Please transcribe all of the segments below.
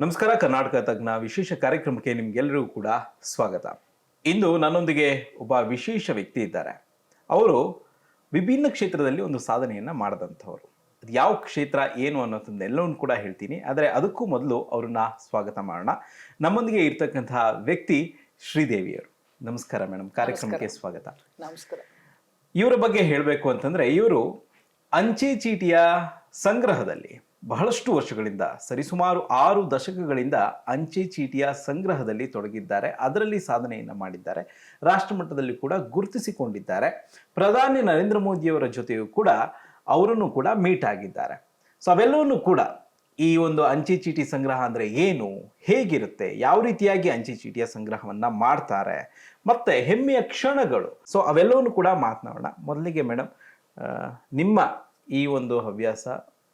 ನಮಸ್ಕಾರ ಕರ್ನಾಟಕ ತಜ್ಞ ವಿಶೇಷ ಕಾರ್ಯಕ್ರಮಕ್ಕೆ ನಿಮ್ಗೆಲ್ಲರಿಗೂ ಕೂಡ ಸ್ವಾಗತ. ಇಂದು ನನ್ನೊಂದಿಗೆ ಒಬ್ಬ ವಿಶೇಷ ವ್ಯಕ್ತಿ ಇದ್ದಾರೆ. ಅವರು ವಿಭಿನ್ನ ಕ್ಷೇತ್ರದಲ್ಲಿ ಒಂದು ಸಾಧನೆಯನ್ನ ಮಾಡಿದಂಥವ್ರು. ಅದು ಯಾವ ಕ್ಷೇತ್ರ ಏನು ಅನ್ನೋದನ್ನೆಲ್ಲವನ್ನು ಕೂಡ ಹೇಳ್ತೀನಿ. ಆದರೆ ಅದಕ್ಕೂ ಮೊದಲು ಅವ್ರನ್ನ ಸ್ವಾಗತ ಮಾಡೋಣ. ನಮ್ಮೊಂದಿಗೆ ಇರ್ತಕ್ಕಂತಹ ವ್ಯಕ್ತಿ ಶ್ರೀದೇವಿಯವರು ನಮಸ್ಕಾರ ಮೇಡಮ್ ಕಾರ್ಯಕ್ರಮಕ್ಕೆ ಸ್ವಾಗತ. ನಮಸ್ಕಾರ. ಇವರ ಬಗ್ಗೆ ಹೇಳಬೇಕು ಅಂತಂದ್ರೆ ಇವರು ಅಂಚೆ ಚೀಟಿಯ ಸಂಗ್ರಹದಲ್ಲಿ ಬಹಳಷ್ಟು ವರ್ಷಗಳಿಂದ, ಸರಿಸುಮಾರು ಆರು ದಶಕಗಳಿಂದ ಅಂಚೆ ಚೀಟಿಯ ಸಂಗ್ರಹದಲ್ಲಿ ತೊಡಗಿದ್ದಾರೆ. ಅದರಲ್ಲಿ ಸಾಧನೆಯನ್ನು ಮಾಡಿದ್ದಾರೆ. ರಾಷ್ಟ್ರಮಟ್ಟದಲ್ಲಿ ಕೂಡ ಗುರುತಿಸಿಕೊಂಡಿದ್ದಾರೆ. ಪ್ರಧಾನಿ ನರೇಂದ್ರ ಮೋದಿಯವರ ಜೊತೆಯೂ ಕೂಡ ಅವರನ್ನು ಕೂಡ ಮೀಟ್ ಆಗಿದ್ದಾರೆ. ಸೊ ಅವೆಲ್ಲವನ್ನೂ ಕೂಡ ಈ ಒಂದು ಅಂಚೆ ಚೀಟಿ ಸಂಗ್ರಹ ಅಂದರೆ ಏನು, ಹೇಗಿರುತ್ತೆ, ಯಾವ ರೀತಿಯಾಗಿ ಅಂಚೆ ಚೀಟಿಯ ಸಂಗ್ರಹವನ್ನು ಮಾಡ್ತಾರೆ, ಮತ್ತೆ ಹೆಮ್ಮೆಯ ಕ್ಷಣಗಳು. ಸೊ ಅವೆಲ್ಲವನ್ನು ಕೂಡ ಮಾತನಾಡೋಣ. ಮೊದಲಿಗೆ ಮೇಡಮ್ ನಿಮ್ಮ ಈ ಒಂದು ಹವ್ಯಾಸ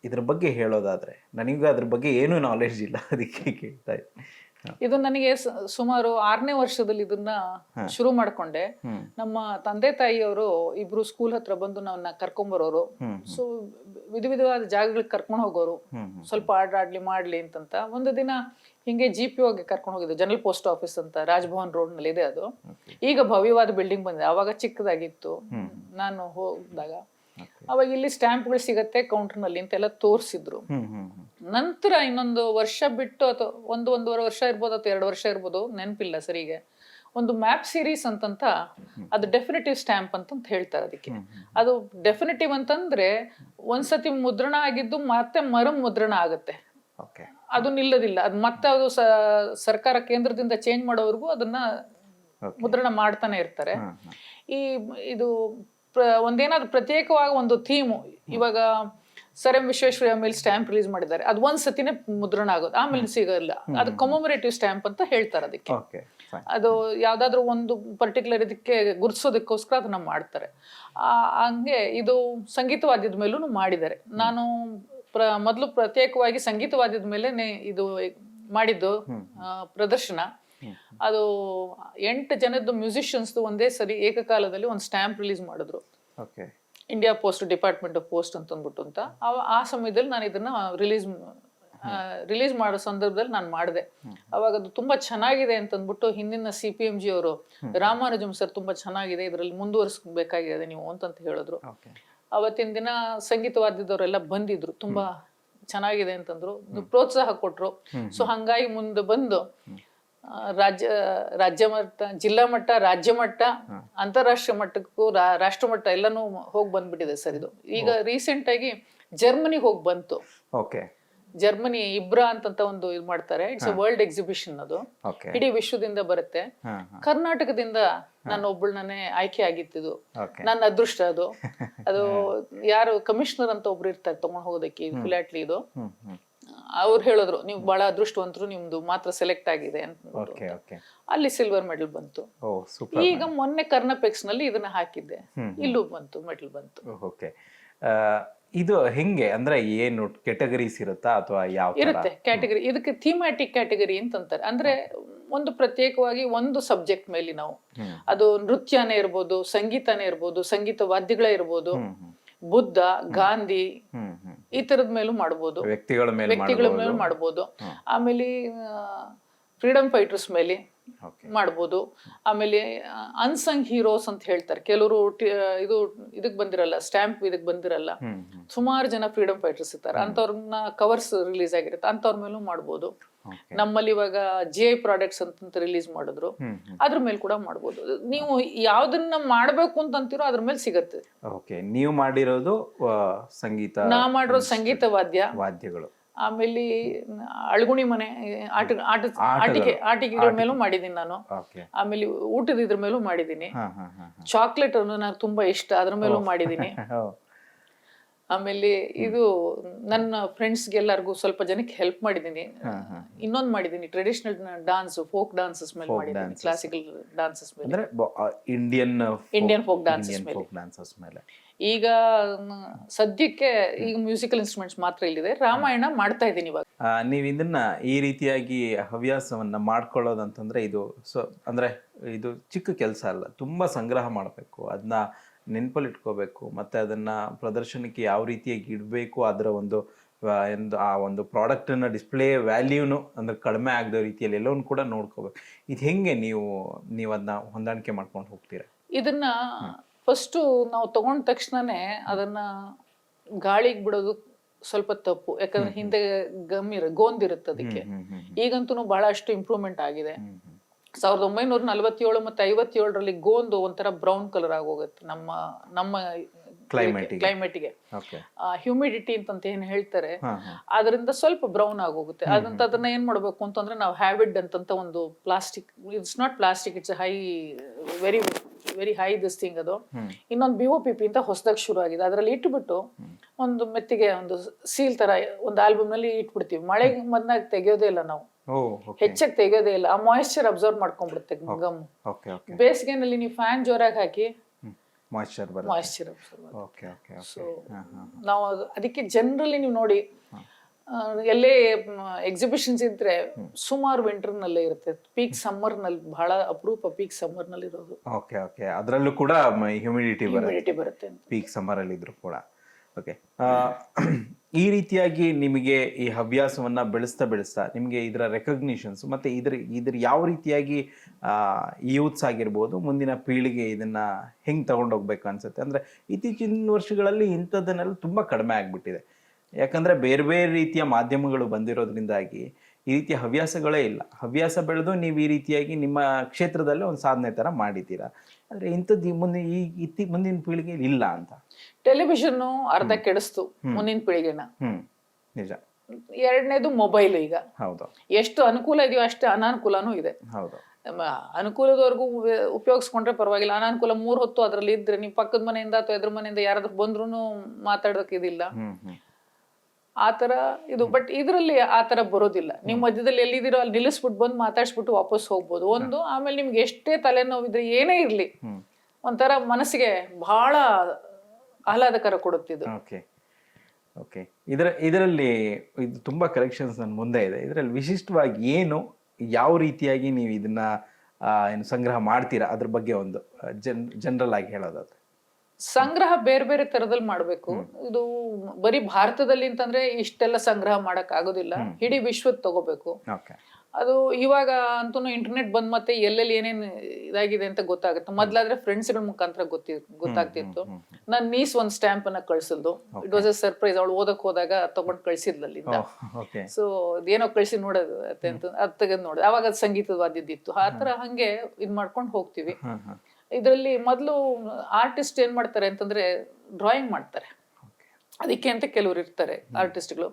ಇದ್ರ ಬಗ್ಗೆ ಹೇಳೋದಾದ್ರೆ ನನಗೂ ಅದ್ರ ಬಗ್ಗೆ ಏನೂ ನಾಲೆಡ್ಜ್ ಇಲ್ಲ ಅದಕ್ಕೆ ಕೇಳ್ತಾ ಇದ್ದೀನಿ ಇದು ನನಗೆ ಸುಮಾರು ಆರನೇ ವರ್ಷದಲ್ಲಿ ಇದನ್ನ ಶುರು ಮಾಡ್ಕೊಂಡೆ. ನಮ್ಮ ತಂದೆ ತಾಯಿಯವರು ಇಬ್ರು ಸ್ಕೂಲ್ ಹತ್ರ ಬಂದು ನನ್ನ ಕರ್ಕೊಂಬರೋರು. ಬರೋರು ಸೊ ವಿಧ ವಿಧವಾದ ಜಾಗಗಳಿಗೆ ಕರ್ಕೊಂಡು ಹೋಗೋರು. ಸ್ವಲ್ಪ ಆಡಾಡ್ಲಿ ಮಾಡ್ಲಿ ಅಂತಂತ ಒಂದು ದಿನ ಹಿಂಗೆ ಜಿ ಪಿ ಹೋಗಿ ಕರ್ಕೊಂಡು ಹೋಗಿದ್ದು. ಜನರಲ್ ಪೋಸ್ಟ್ ಆಫೀಸ್ ಅಂತ ರಾಜಭವನ್ ರೋಡ್ನಲ್ಲಿ ಇದೆ ಅದು ಈಗ ಭವ್ಯವಾದ ಬಿಲ್ಡಿಂಗ್ ಬಂದಿದೆ. ಅವಾಗ ಚಿಕ್ಕದಾಗಿತ್ತು. ನಾನು ಹೋದಾಗ ಅವಾಗ ಇಲ್ಲಿ ಸ್ಟ್ಯಾಂಪ್ಗಳು ಸಿಗತ್ತೆ ಕೌಂಟರ್ನಲ್ಲಿ ಅಂತೆಲ್ಲ ತೋರಿಸಿದ್ರು. ನಂತರ ಇನ್ನೊಂದು ವರ್ಷ ಬಿಟ್ಟು ಅಥವಾ ಒಂದು ಒಂದೂವರೆ ವರ್ಷ ಇರ್ಬೋದು ಅಥವಾ ಎರಡು ವರ್ಷ ಇರ್ಬೋದು ನೆನಪಿಲ್ಲ ಸರಿಗೆ ಒಂದು ಮ್ಯಾಪ್ ಸೀರೀಸ್ ಅಂತಂತ ಅದು ಡೆಫಿನೆಟಿವ್ ಸ್ಟ್ಯಾಂಪ್ ಅಂತಂತ ಹೇಳ್ತಾರೆ ಅದಕ್ಕೆ. ಅದು ಡೆಫಿನೆಟಿವ್ ಅಂತಂದ್ರೆ ಒಂದ್ಸತಿ ಮುದ್ರಣ ಆಗಿದ್ದು ಮತ್ತೆ ಮರು ಮುದ್ರಣ ಆಗುತ್ತೆ. ಅದು ನಿಲ್ಲದಿಲ್ಲ. ಅದು ಮತ್ತೆ ಅದು ಸರ್ಕಾರ ಕೇಂದ್ರದಿಂದ ಚೇಂಜ್ ಮಾಡೋವರೆಗೂ ಅದನ್ನ ಮುದ್ರಣ ಮಾಡ್ತಾನೆ ಇರ್ತಾರೆ. ಈ ಇದು ಪ್ರ ಒಂದೇನಾದ್ರು ಪ್ರತ್ಯೇಕವಾಗಿ ಒಂದು ಥೀಮು ಇವಾಗ ಸರ್ ಎಂ ವಿಶ್ವೇಶ್ವರಯ್ಯ ಮೇಲೆ ಸ್ಟ್ಯಾಂಪ್ ರಿಲೀಸ್ ಮಾಡಿದ್ದಾರೆ. ಅದು ಒಂದ್ ಸತಿನೇ ಮುದ್ರಣ ಆಗೋದು. ಆಮೇಲೆ ಸಿಗಲ್ಲ. ಅದು ಕಮೊಮರೇಟಿವ್ ಸ್ಟ್ಯಾಂಪ್ ಅಂತ ಹೇಳ್ತಾರೆ ಅದಕ್ಕೆ. ಅದು ಯಾವ್ದಾದ್ರು ಒಂದು ಪರ್ಟಿಕ್ಯುಲರ್ ಇದಕ್ಕೆ ಗುರುತಿಸೋದಕ್ಕೋಸ್ಕರ ಅದನ್ನ ಮಾಡ್ತಾರೆ. ಆ, ಹಂಗೆ ಇದು ಸಂಗೀತವಾದ್ಯದ ಮೇಲೂ ಮಾಡಿದ್ದಾರೆ. ನಾನು ಪ್ರ ಮೊದಲು ಪ್ರತ್ಯೇಕವಾಗಿ ಸಂಗೀತವಾದ್ಯದ ಮೇಲೆ ಇದು ಮಾಡಿದ್ದು ಪ್ರದರ್ಶನ. ಅದು ಎಂಟು ಜನದ್ದು ಮ್ಯೂಸಿಷಿಯನ್ಸ್ದು ಒಂದೇ ಸರಿ ಏಕಕಾಲದಲ್ಲಿ ಒಂದು ಸ್ಟ್ಯಾಂಪ್ ರಿಲೀಸ್ ಮಾಡಿದ್ರು. India post department of post ಅಂತ ಅಂದ್ಬಿಟ್ಟು ಅಂತ. ಆ ಸಮಯದಲ್ಲಿ ನಾನು ಇದನ್ನ ರಿಲೀಸ್ ರಿಲೀಸ್ ಮಾಡೋ ಸಂದರ್ಭದಲ್ಲಿ ನಾನು ಮಾಡಿದೆ. ಅವಾಗ ಅದು ತುಂಬಾ ಚೆನ್ನಾಗಿದೆ ಅಂತ ಅಂದ್ಬಿಟ್ಟು ಹಿಂದಿನ ಸಿ ಪಿ ಎಂ ಜಿ ಅವರು ರಾಮಾನುಜಂ ಸರ್ ತುಂಬಾ ಚೆನ್ನಾಗಿದೆ ಇದರಲ್ಲಿ ಮುಂದುವರಿಸಬೇಕಾಗಿದೆ ನೀವು ಅಂತ ಹೇಳಿದ್ರು. ಅವತ್ತಿನ ದಿನ ಸಂಗೀತವಾದ್ಯದವರೆಲ್ಲ ಬಂದಿದ್ರು ತುಂಬಾ ಚೆನ್ನಾಗಿದೆ ಅಂತಂದ್ರು. ಪ್ರೋತ್ಸಾಹ ಕೊಟ್ರು. ಸೊ ಹಂಗಾಗಿ ಮುಂದೆ ಬಂದು ರಾಜ್ಯ ರಾಜ್ಯ ಮಟ್ಟ ಜಿಲ್ಲಾ ಮಟ್ಟ ರಾಜ್ಯ ಮಟ್ಟ ಅಂತಾರಾಷ್ಟ್ರೀಯ ಮಟ್ಟಕ್ಕೂ ರಾಷ್ಟ್ರ ಮಟ್ಟ ಎಲ್ಲಾನು ಹೋಗಿ ಬಂದ್ಬಿಟ್ಟಿದೆ ಸರ್ ಇದು. ಈಗ ರೀಸೆಂಟ್ ಆಗಿ ಜರ್ಮನಿ ಹೋಗಿ ಬಂತು. ಓಕೆ. ಜರ್ಮನಿ ಇಬ್ರಾ ಅಂತಂತ ಒಂದು ಇದು ಮಾಡ್ತಾರೆ. ಇಟ್ಸ್ ಅ ವರ್ಲ್ಡ್ ಎಕ್ಸಿಬಿಷನ್ ಅದು. ಇಡೀ ವಿಶ್ವದಿಂದ ಬರುತ್ತೆ. ಕರ್ನಾಟಕದಿಂದ ನಾನು ಒಬ್ಬಳನ್ನೇ ಆಯ್ಕೆ ಆಗಿತ್ತಿದ್ದು ನನ್ನ ಅದೃಷ್ಟ ಅದು. ಅದು ಯಾರು ಕಮಿಷನರ್ ಅಂತ ಒಬ್ರು ಇರ್ತಾರೆ ತಗೊಂಡ್ ಹೋಗೋದಕ್ಕೆ ಫ್ಲಾಟ್ಲಿ ಇದು. ಅವ್ರು ಹೇಳಿದ್ರು ನೀವು ಬಹಳ ಅದೃಷ್ಟವಂತರು ನಿಮ್ದು ಮಾತ್ರ ಸೆಲೆಕ್ಟ್ ಆಗಿದೆ ಅಂತ ಅಲ್ಲಿ ಸಿಲ್ವರ್ ಮೆಡಲ್ ಬಂತು. ಈಗ ಮೊನ್ನೆ ಕರ್ನಾಪೆಕ್ಸ್ನಲ್ಲಿ ಇದನ್ನ ಹಾಕಿದ್ದೆ. ಇಲ್ಲೂ ಬಂತು ಮೆಡಲ್ ಬಂತು. ಓಕೆ ಇದು ಹೆಂಗೆ ಅಂದ್ರೆ ಏನು ಕ್ಯಾಟಗರೀಸ್ ಇರುತ್ತಾ ಅಥವಾ ಯಾವ ಇರುತ್ತೆ ಕ್ಯಾಟಗರಿ ಇದಕ್ಕೆ ಥೀಮ್ಯಾಟಿಕ್ ಕ್ಯಾಟಗರಿ ಅಂತಂತಾರೆ. ಅಂದ್ರೆ ಒಂದು ಪ್ರತ್ಯೇಕವಾಗಿ ಒಂದು ಸಬ್ಜೆಕ್ಟ್ ಮೇಲೆ ನಾವು. ಅದು ನೃತ್ಯನೇ ಇರ್ಬೋದು ಸಂಗೀತನೇ ಇರ್ಬೋದು ಸಂಗೀತ ವಾದ್ಯಗಳೇ ಇರ್ಬೋದು. ಬುದ್ಧ ಗಾಂಧಿ ಈ ತರದ ಮೇಲೂ ಮಾಡಬಹುದು ವ್ಯಕ್ತಿಗಳ ಮೇಲೆ ವ್ಯಕ್ತಿಗಳ ಮೇಲೆ ಮಾಡ್ಬೋದು. ಆಮೇಲೆ ಫ್ರೀಡಮ್ ಫೈಟರ್ಸ್ ಮೇಲೆ ಮಾಡ್ಬೋದು. ಆಮೇಲೆ ಅನ್ಸಂಗ್ ಹೀರೋಸ್ ಅಂತ ಹೇಳ್ತಾರೆ. ಕೆಲವರು ಇದು ಇದಕ್ ಬಂದಿರಲ್ಲ ಸ್ಟ್ಯಾಂಪ್ ಇದಕ್ ಬಂದಿರಲ್ಲ. ಸುಮಾರು ಜನ ಫ್ರೀಡಮ್ ಫೈಟರ್ಸ್ ಇರ್ತಾರೆ. ಅಂತವ್ರನ್ನ ಕವರ್ಸ್ ರಿಲೀಸ್ ಆಗಿರುತ್ತೆ. ಅಂತವ್ರ ಮೇಲೂ ಮಾಡ್ಬೋದು. ನಮ್ಮಲ್ಲಿ ಇವಾಗ ಜಿ ಐ ಪ್ರಾಡಕ್ಟ್ಸ್ ಅಂತ ರಿಲೀಸ್ ಮಾಡಿದ್ರು. ಅದ್ರ ಮೇಲೆ ಕೂಡ ಮಾಡ್ಬೋದು. ನೀವು ಯಾವ್ದನ್ನ ಮಾಡ್ಬೇಕು ಅಂತಂತೀರೋ ಅದ್ರ ಮೇಲೆ ಸಿಗತ್ತೆ. ಓಕೆ ನೀವು ಮಾಡಿರೋದು ಸಂಗೀತ ನಾ ಮಾಡಿರೋ ಸಂಗೀತ ವಾದ್ಯ. ವಾದ್ಯಗಳು. ಆಮೇಲೆ ಅಳ್ಗುಣಿ ಮನೆ ಆಟ ಆಟ ಆಟಿಕೆ ಆಟಿಕೆಗಳ ಮೇಲೂ ಮಾಡಿದೀನಿ ನಾನು. ಆಮೇಲೆ ಊಟದ ಇದ್ರ ಮೇಲೂ ಮಾಡಿದೀನಿ. ಚಾಕ್ಲೇಟ್ ಅನ್ನು ನಾನು ತುಂಬಾ ಇಷ್ಟ. ಅದ್ರ ಮೇಲೂ ಮಾಡಿದೀನಿ. ಆಮೇಲೆ ಇದು ನನ್ನ ಫ್ರೆಂಡ್ಸ್ಗೆ ಎಲ್ಲರಿಗೂ ಸ್ವಲ್ಪ ಜನಕ್ಕೆ ಹೆಲ್ಪ್ ಮಾಡಿದ್ದೀನಿ. ಇನ್ನೊಂದು ಮಾಡಿದ್ದೀನಿ. ಟ್ರೆಡಿಷನಲ್ ಡಾನ್ಸ್ ಫೋಕ್ ಡಾನ್ಸಸ್ ಮೇಲೆ ಮಾಡಿದ್ದೀನಿ. ಕ್ಲಾಸಿಕಲ್ ಡಾನ್ಸಸ್ ಮೇಲೆ. ಇಂಡಿಯನ್ ಇಂಡಿಯನ್ ಫೋಕ್ ಡಾನ್ಸಸ್ ಮೇಲೆ. ಡಾನ್ಸಸ್ ಮೇಲೆ. ಈಗ ಸದ್ಯಕ್ಕೆ ಈಗ ಮ್ಯೂಸಿಕಲ್ ಇನ್ಸ್ಟ್ರೂಮೆಂಟ್ಸ್ ಮಾತ್ರ ಇಲ್ಲಿದೆ. ರಾಮಾಯಣ ಮಾಡ್ತಾ ಇದ್ದೀನಿ ಇವಾಗ. ನೀವು ಇದನ್ನ ಈ ರೀತಿಯಾಗಿ ಹವ್ಯಾಸವನ್ನ ಮಾಡ್ಕೊಳ್ಳೋದಂತಂದ್ರೆ ಇದು ಸೊ ಅಂದ್ರೆ ಇದು ಚಿಕ್ಕ ಕೆಲಸ ಅಲ್ಲ. ತುಂಬಾ ಸಂಗ್ರಹ ಮಾಡಬೇಕು. ಅದನ್ನ ನೆನಪಲ್ಲಿ ಇಟ್ಕೋಬೇಕು ಮತ್ತೆ ಅದನ್ನ ಪ್ರದರ್ಶನಕ್ಕೆ ಯಾವ ರೀತಿಯಾಗಿ ಇಡಬೇಕು ಅದರ ಒಂದು ಎಂದು ಆ ಒಂದು ಪ್ರಾಡಕ್ಟನ್ನು ಡಿಸ್ಪ್ಲೇ ವ್ಯಾಲ್ಯೂನು ಅಂದ್ರೆ ಕಡಿಮೆ ಆಗದ ರೀತಿಯಲ್ಲಿ ಎಲ್ಲವನ್ನೂ ಕೂಡ ನೋಡ್ಕೋಬೇಕು. ಇದು ಹೆಂಗೆ ನೀವು ನೀವು ಅದನ್ನ ಹೊಂದಾಣಿಕೆ ಮಾಡ್ಕೊಂಡು ಹೋಗ್ತೀರಾ? ಇದನ್ನ ಫಸ್ಟು ನಾವು ತಗೊಂಡ ತಕ್ಷಣನೇ ಅದನ್ನ ಗಾಳಿಗೆ ಬಿಡೋದು ಸ್ವಲ್ಪ ತಪ್ಪು ಯಾಕಂದ್ರೆ ಹಿಂದೆ ಗಮ್ ಇರ ಗೋಂದಿರುತ್ತೆ ಅದಕ್ಕೆ. ಈಗಂತೂ ಬಹಳಷ್ಟು ಇಂಪ್ರೂವ್ಮೆಂಟ್ ಆಗಿದೆ. ಸಾವಿರದ ಒಂಬೈನೂರ ನಲವತ್ತೇಳು ಮತ್ತೆ ಐವತ್ತೇಳರಲ್ಲಿ ಗೋಂದು ಒಂಥರ ಬ್ರೌನ್ ಕಲರ್ ಆಗೋಗುತ್ತೆ ನಮ್ಮ ನಮ್ಮ ಕ್ಲೈಮೇಟಿಗೆ ಹ್ಯೂಮಿಡಿಟಿ ಅಂತ ಏನ್ ಹೇಳ್ತಾರೆ ಅದರಿಂದ ಸ್ವಲ್ಪ ಬ್ರೌನ್ ಆಗೋಗುತ್ತೆ. ಅದಂತ ಅದನ್ನ ಏನ್ ಮಾಡಬೇಕು ಅಂತಂದ್ರೆ ನಾವು ಹ್ಯಾಬಿಡ್ ಅಂತಂತ ಒಂದು plastic it's not plastic it's high very very high this thing ಅದು. ಇನ್ನೊಂದು ಬಿ ಒ ಪಿ ಪಿ ಅಂತ ಹೊಸದಾಗಿ ಶುರು ಆಗಿದೆ ಅದರಲ್ಲಿ ಇಟ್ಬಿಟ್ಟು ಒಂದು ಮೆತ್ತಿಗೆ ಒಂದು ಸೀಲ್ ತರ ಒಂದು ಆಲ್ಬಮ್ನಲ್ಲಿ ಇಟ್ಬಿಡ್ತೀವಿ. ಮಳೆಗೆ ಮದ್ನಾಗ ತೆಗೆಯೋದೇ ಇಲ್ಲ ನಾವು. ಹೆಚ್ಚಾಗಿ ತೆಗೆಯೋದೇ ಇಲ್ಲ. ಆ ಮಾಯಿಶ್ಚರ್ ಅಬ್ಸರ್ವ್ ಮಾಡ್ಕೊಂಡ್ಬಿಡುತ್ತೆ ಗಮ್ ಬೇಸಿಗೆನಲ್ಲಿ ನೀವು ಫ್ಯಾನ್ ಜೋರಾಗಿ ಹಾಕಿ ಮಾಯಿಶ್ಚರ್ ಮಾಯಿಶ್ಚರ್ ಅಬ್ಸರ್ವ್ ನಾವು ಅದು- ಅದಕ್ಕೆ ಜನರಲಿ ನೀವು ನೋಡಿ ಎಲ್ಲೇ ಎಕ್ಸಿಬಿಷನ್ಸ್ ಇದ್ರೆ ಸುಮಾರು ವಿಂಟರ್ ನಲ್ಲೇ ಇರುತ್ತೆ. ಪೀಕ್ ಸಮ್ಮರ್ನಲ್ಲಿ ಬಹಳ ಅಪರೂಪ ಪೀಕ್ ಸಮ್ಮರ್ನಲ್ಲಿ ಇರೋದು ಓಕೆ ಓಕೆ ಅದರಲ್ಲೂ ಕೂಡ ಹ್ಯೂಮಿಡಿಟಿ ಬರುತ್ತೆ. ಪೀಕ್ ಸಮ್ಮರ್ ಅಲ್ಲಿ ಇದ್ರು ಕೂಡ. ಓಕೆ ಈ ರೀತಿಯಾಗಿ ನಿಮಗೆ ಈ ಹವ್ಯಾಸವನ್ನ ಬೆಳೆಸ್ತಾ ಬೆಳೆಸ್ತಾ ನಿಮಗೆ ಇದರ ರೆಕಗ್ನಿಷನ್ಸ್ ಮತ್ತೆ ಇದ್ರ ಇದ್ರ ಯಾವ ರೀತಿಯಾಗಿ ಯೂತ್ಸ್ ಆಗಿರ್ಬೋದು ಮುಂದಿನ ಪೀಳಿಗೆ ಇದನ್ನ ಹೆಂಗ್ ತಗೊಂಡೋಗ್ಬೇಕು ಅನ್ಸುತ್ತೆ. ಅಂದ್ರೆ ಇತ್ತೀಚಿನ ವರ್ಷಗಳಲ್ಲಿ ಇಂಥದ್ದನ್ನೆಲ್ಲ ತುಂಬಾ ಕಡಿಮೆ ಆಗ್ಬಿಟ್ಟಿದೆ. ಯಾಕಂದ್ರೆ ಬೇರೆ ಬೇರೆ ರೀತಿಯ ಮಾಧ್ಯಮಗಳು ಬಂದಿರೋದ್ರಿಂದಾಗಿ ಈ ರೀತಿಯ ಹವ್ಯಾಸಗಳೇ ಇಲ್ಲ. ಹವ್ಯಾಸ ಬೆಳೆದು ನೀವು ಈ ರೀತಿಯಾಗಿ ನಿಮ್ಮ ಕ್ಷೇತ್ರದಲ್ಲೇ ಒಂದು ಸಾಧನೆ ತರ ಮಾಡಿದ್ದೀರಾ? ಆದ್ರೆ ಇಂಥದ್ದು ಮುಂದೆ ಈ ಇತ್ತಿ ಮುಂದಿನ ಪೀಳಿಗೆ ಇಲ್ಲ ಅಂತ. ಟೆಲಿವಿಷನ್ ಅರ್ಧ ಕೆಡಿಸ್ತು ಮುಂದಿನ ಪೀಳಿಗೆನ. ನಿಜ. ಎರಡನೇದು ಮೊಬೈಲ್ ಈಗ. ಹೌದು. ಎಷ್ಟು ಅನುಕೂಲ ಇದೆಯೋ ಅಷ್ಟೇ ಅನಾನುಕೂಲನೂ ಇದೆ. ಹೌದು. ಅನುಕೂಲದವರೆಗೂ ಉಪಯೋಗಿಸ್ಕೊಂಡ್ರೆ ಪರವಾಗಿಲ್ಲ. ಅನಾನುಕೂಲ ಮೂರ್ ಹೊತ್ತು ಅದರಲ್ಲಿ ಇದ್ರೆ ನೀವು ಪಕ್ಕದ ಮನೆಯಿಂದ ಅಥವಾ ಎದುರು ಮನೆಯಿಂದ ಯಾರಾದ್ರೂ ಬಂದ್ರೂ ಮಾತಾಡೋಕೆ ಇದಿಲ್ಲ. ಆ ಥರ ಇದು. ಬಟ್ ಇದರಲ್ಲಿ ಆ ಥರ ಬರೋದಿಲ್ಲ. ನಿಮ್ಮ ಮಧ್ಯದಲ್ಲಿ ಎಲ್ಲಿದ್ದೀರೋ ಅಲ್ಲಿ ನಿಲ್ಲಿಸ್ಬಿಟ್ಟು ಬಂದು ಮಾತಾಡ್ಸ್ಬಿಟ್ಟು ವಾಪಸ್ ಹೋಗ್ಬೋದು. ಒಂದು ಆಮೇಲೆ ನಿಮ್ಗೆ ಎಷ್ಟೇ ತಲೆನೋವಿದ್ರೆ ಏನೇ ಇರ್ಲಿ ಒಂಥರ ಮನಸ್ಸಿಗೆ ಬಹಳ ಆಹ್ಲಾದಕರ ಕೊಡುತ್ತಿದ್ದು ಓಕೆ. ಓಕೆ. ಇದರ ಇದರಲ್ಲಿ ಇದು ತುಂಬ ಕಲೆಕ್ಷನ್ಸ್ ನನ್ನ ಮುಂದೆ ಇದೆ. ಇದರಲ್ಲಿ ವಿಶಿಷ್ಟವಾಗಿ ಏನು ಯಾವ ರೀತಿಯಾಗಿ ನೀವು ಇದನ್ನ ಏನು ಸಂಗ್ರಹ ಮಾಡ್ತೀರಾ? ಅದ್ರ ಬಗ್ಗೆ ಒಂದು ಜನ್ ಜನರಲ್ ಆಗಿ ಹೇಳೋದಾದ್ರೆ. ಸಂಗ್ರಹ ಬೇರೆ ಬೇರೆ ತರದಲ್ಲಿ ಮಾಡ್ಬೇಕು. ಇದು ಬರೀ ಭಾರತದಲ್ಲಿ ಅಂತಂದ್ರೆ ಇಷ್ಟೆಲ್ಲ ಸಂಗ್ರಹ ಮಾಡಕ್ ಆಗೋದಿಲ್ಲ. ಇಡೀ ವಿಶ್ವದ ತಗೋಬೇಕು. ಅದು ಇವಾಗ ಅಂತೂ ಇಂಟರ್ನೆಟ್ ಬಂದ್ ಮತ್ತೆ ಎಲ್ಲೆಲ್ಲಿ ಏನೇನು ಇದಾಗಿದೆ ಅಂತ ಗೊತ್ತಾಗುತ್ತೆ. ಮೊದ್ಲಾದ್ರೆ ಫ್ರೆಂಡ್ಸ್ಗಳ ಮುಖಾಂತರ ಗೊತ್ತಿ ಗೊತ್ತಾಗ್ತಿತ್ತು. ನನ್ ನೀಸ್ ಒಂದ್ ಸ್ಟ್ಯಾಂಪ್ ಅನ್ನ ಕಳ್ಸಿದ್ದು. ಇಟ್ ವಾಸ್ ಅ ಸರ್ಪ್ರೈಸ್ ಅವಳು ಓದಕ್ ಹೋದಾಗ ತಗೊಂಡ್ ಕಳ್ಸಿದ್ಲಲ್ಲಿಂದ ಸೊ ಅದೇನೋ ಕಳ್ಸಿ ನೋಡೋದು ಅತ್ತೆ ಅಂತ ಅದ್ ತೆಗೆದು ನೋಡೋದು. ಅವಾಗ ಅದ್ ಸಂಗೀತದ ವಾದ್ಯದ್ದಿತ್ತು. ಆ ತರ ಹಂಗೆ ಇದ್ ಮಾಡ್ಕೊಂಡು ಹೋಗ್ತಿವಿ. ಇದರಲ್ಲಿ ಮೊದಲು ಆರ್ಟಿಸ್ಟ್ ಏನು ಮಾಡ್ತಾರೆ ಅಂತಂದ್ರೆ ಡ್ರಾಯಿಂಗ್ ಮಾಡ್ತಾರೆ. ಅದಕ್ಕೆ ಅಂತ ಕೆಲವರು ಇರ್ತಾರೆ ಆರ್ಟಿಸ್ಟ್ಗಳು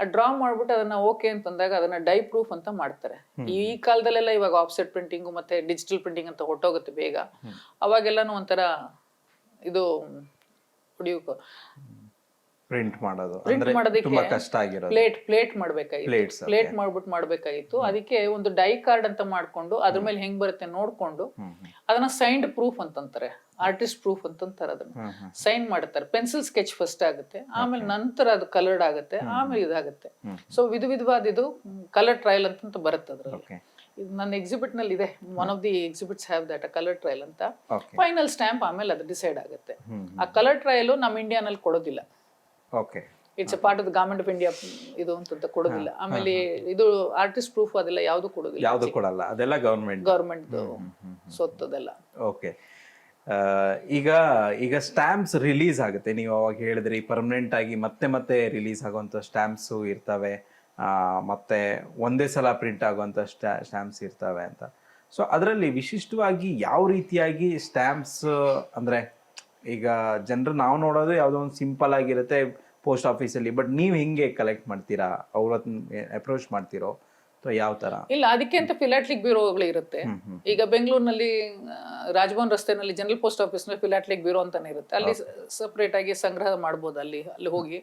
ಆ ಡ್ರಾ ಮಾಡ್ಬಿಟ್ಟು ಅದನ್ನ ಓಕೆ ಅಂತಂದಾಗ ಅದನ್ನ ಡೈ ಪ್ರೂಫ್ ಅಂತ ಮಾಡ್ತಾರೆ. ಈ ಕಾಲದಲ್ಲೆಲ್ಲ ಇವಾಗ ಆಫ್ಸೆಟ್ ಪ್ರಿಂಟಿಂಗು ಮತ್ತೆ ಡಿಜಿಟಲ್ ಪ್ರಿಂಟಿಂಗ್ ಅಂತ ಹೊಟ್ಟೋಗುತ್ತೆ ಬೇಗ. ಅವಾಗೆಲ್ಲನೂ ಒಂಥರ ಇದು ಹೊಡಿಯೋಕೆ ಪ್ರಿಂಟ್ ಮಾಡೋದು. ಪ್ರಿಂಟ್ ಮಾಡೋದಕ್ಕೆ ತುಂಬಾ ಕಷ್ಟ ಆಗಿರೋದು. ಪ್ಲೇಟ್ ಪ್ಲೇಟ್ ಮಾಡ್ಬೇಕಾಗಿತ್ತು. Okay. ಪ್ಲೇಟ್ ಮಾಡ್ಬಿಟ್ಟು ಮಾಡ್ಬೇಕಾಗಿತ್ತು. ಅದಕ್ಕೆ ಒಂದು ಡೈ ಕಾರ್ಡ್ ಅಂತ ಮಾಡ್ಕೊಂಡು ಅದ್ರ ಮೇಲೆ ಹೆಂಗ್ ಬರುತ್ತೆ ನೋಡ್ಕೊಂಡು ಹ್ಮ್ ಹ್ಮ್. ಅದನ್ನ ಸೈನ್ಡ್ ಪ್ರೂಫ್ ಅಂತಂತಾರೆ. ಆರ್ಟಿಸ್ಟ್ ಪ್ರೂಫ್ ಅಂತಂತಾರೆ ಅದನ್ನ. ಹ್ಮ್ ಹ್ಮ್. ಸೈನ್ ಮಾಡ್ತಾರೆ. ಪೆನ್ಸಿಲ್ ಸ್ಕೆಚ್ ಫಸ್ಟ್ ಆಗುತ್ತೆ. ಆಮೇಲೆ ನಂತರ ಅದು ಕಲರ್ಡ್ ಆಗುತ್ತೆ. ಆಮೇಲೆ ಇದಾಗುತ್ತೆ. ಹ್ಮ್. ಸೊ ವಿಧ ವಿಧವಾದ ಇದು ಕಲರ್ ಟ್ರಯಲ್ ಅಂತ ಬರುತ್ತೆ ಅದ್ರಲ್ಲಿ. ಓಕೆ ಇದು ನನ್ನ ಎಕ್ಸಿಬಿಟ್ನಲ್ಲಿ ಇದೆ. One of the exhibits have that colour trial ಅಂತ. ಫೈನಲ್ ಸ್ಟ್ಯಾಂಪ್ ಆಮೇಲೆ ಅದು ಡಿಸೈಡ್ ಆಗುತ್ತೆ. ಹ್ಮ್ ಆ ಕಲರ್ ಟ್ರಯಲ್ ನಮ್ಮ ಇಂಡಿಯಾನಲ್ಲಿ ಕೊಡೋದಿಲ್ಲ. Okay it's a part of government of India ಇದು ಅಂತ ಕೊಡೋದಿಲ್ಲ. ಆಮೇಲೆ ಇದು ಆರ್ಟಿಸ್ಟ್ ಪ್ರೂಫ್ ಅದೆಲ್ಲ ಯಾವುದು ಕೊಡೋದಿಲ್ಲ ಯಾವುದು ಕೊಡಲ್ಲ ಅದೆಲ್ಲ ಗವರ್ಮೆಂಟ್ ಗವರ್ಮೆಂಟ್ ಸೊತ್ತದೆಲ್ಲ. ಓಕೆ ಈಗ ಈಗ ಸ್ಟ್ಯಾಂಪ್ಸ್ ರಿಲೀಸ್ ಆಗುತ್ತೆ. ನೀವು ಅವಾಗ ಹೇಳಿದ್ರಿ ಪರ್ಮನೆಂಟ್ ಆಗಿ ಮತ್ತೆ ಮತ್ತೆ ರಿಲೀಸ್ ಆಗುವಂಥ ಸ್ಟ್ಯಾಂಪ್ಸು ಇರ್ತವೆ. ಮತ್ತೆ ಒಂದೇ ಸಲ ಪ್ರಿಂಟ್ ಆಗುವಂಥ ಸ್ಟಾ ಸ್ಟ್ಯಾಂಪ್ಸ್ ಇರ್ತವೆ ಅಂತ. ಸೊ ಅದರಲ್ಲಿ ವಿಶಿಷ್ಟವಾಗಿ ಯಾವ ರೀತಿಯಾಗಿ ಸ್ಟ್ಯಾಂಪ್ಸ್ ಅಂದರೆ ಈಗ ಜನರು ನಾವು ನೋಡೋದು ಯಾವುದೋ ಒಂದು ಸಿಂಪಲ್ ಆಗಿರುತ್ತೆ ಪೋಸ್ಟ್ ಆಫೀಸಲ್ಲಿ ಬಟ್ ನೀವು ಹೆಂಗೆ ಕಲೆಕ್ಟ್ ಮಾಡ್ತೀರಾ? ಅವ್ರ ಅಪ್ರೋಚ್ ಮಾಡ್ತೀರೋ? ಅಥವಾ ಯಾವ ತರ? ಇಲ್ಲ ಅದಕ್ಕೆ ಅಂತ ಫಿಲಾಟ್ಲಿಕ್ ಬ್ಯೂರೋಗಳು ಇರುತ್ತೆ. ಈಗ ಬೆಂಗಳೂರಿನಲ್ಲಿ Raj Bhavan ರಸ್ತೆನಲ್ಲಿ general post office philatelic bureau ಅಂತಾನೆ ಇರುತ್ತೆ. ಅಲ್ಲಿ ಸಪರೇಟ್ ಆಗಿ ಸಂಗ್ರಹ ಮಾಡ್ಬೋದು ಅಲ್ಲಿ ಅಲ್ಲಿ ಹೋಗಿ.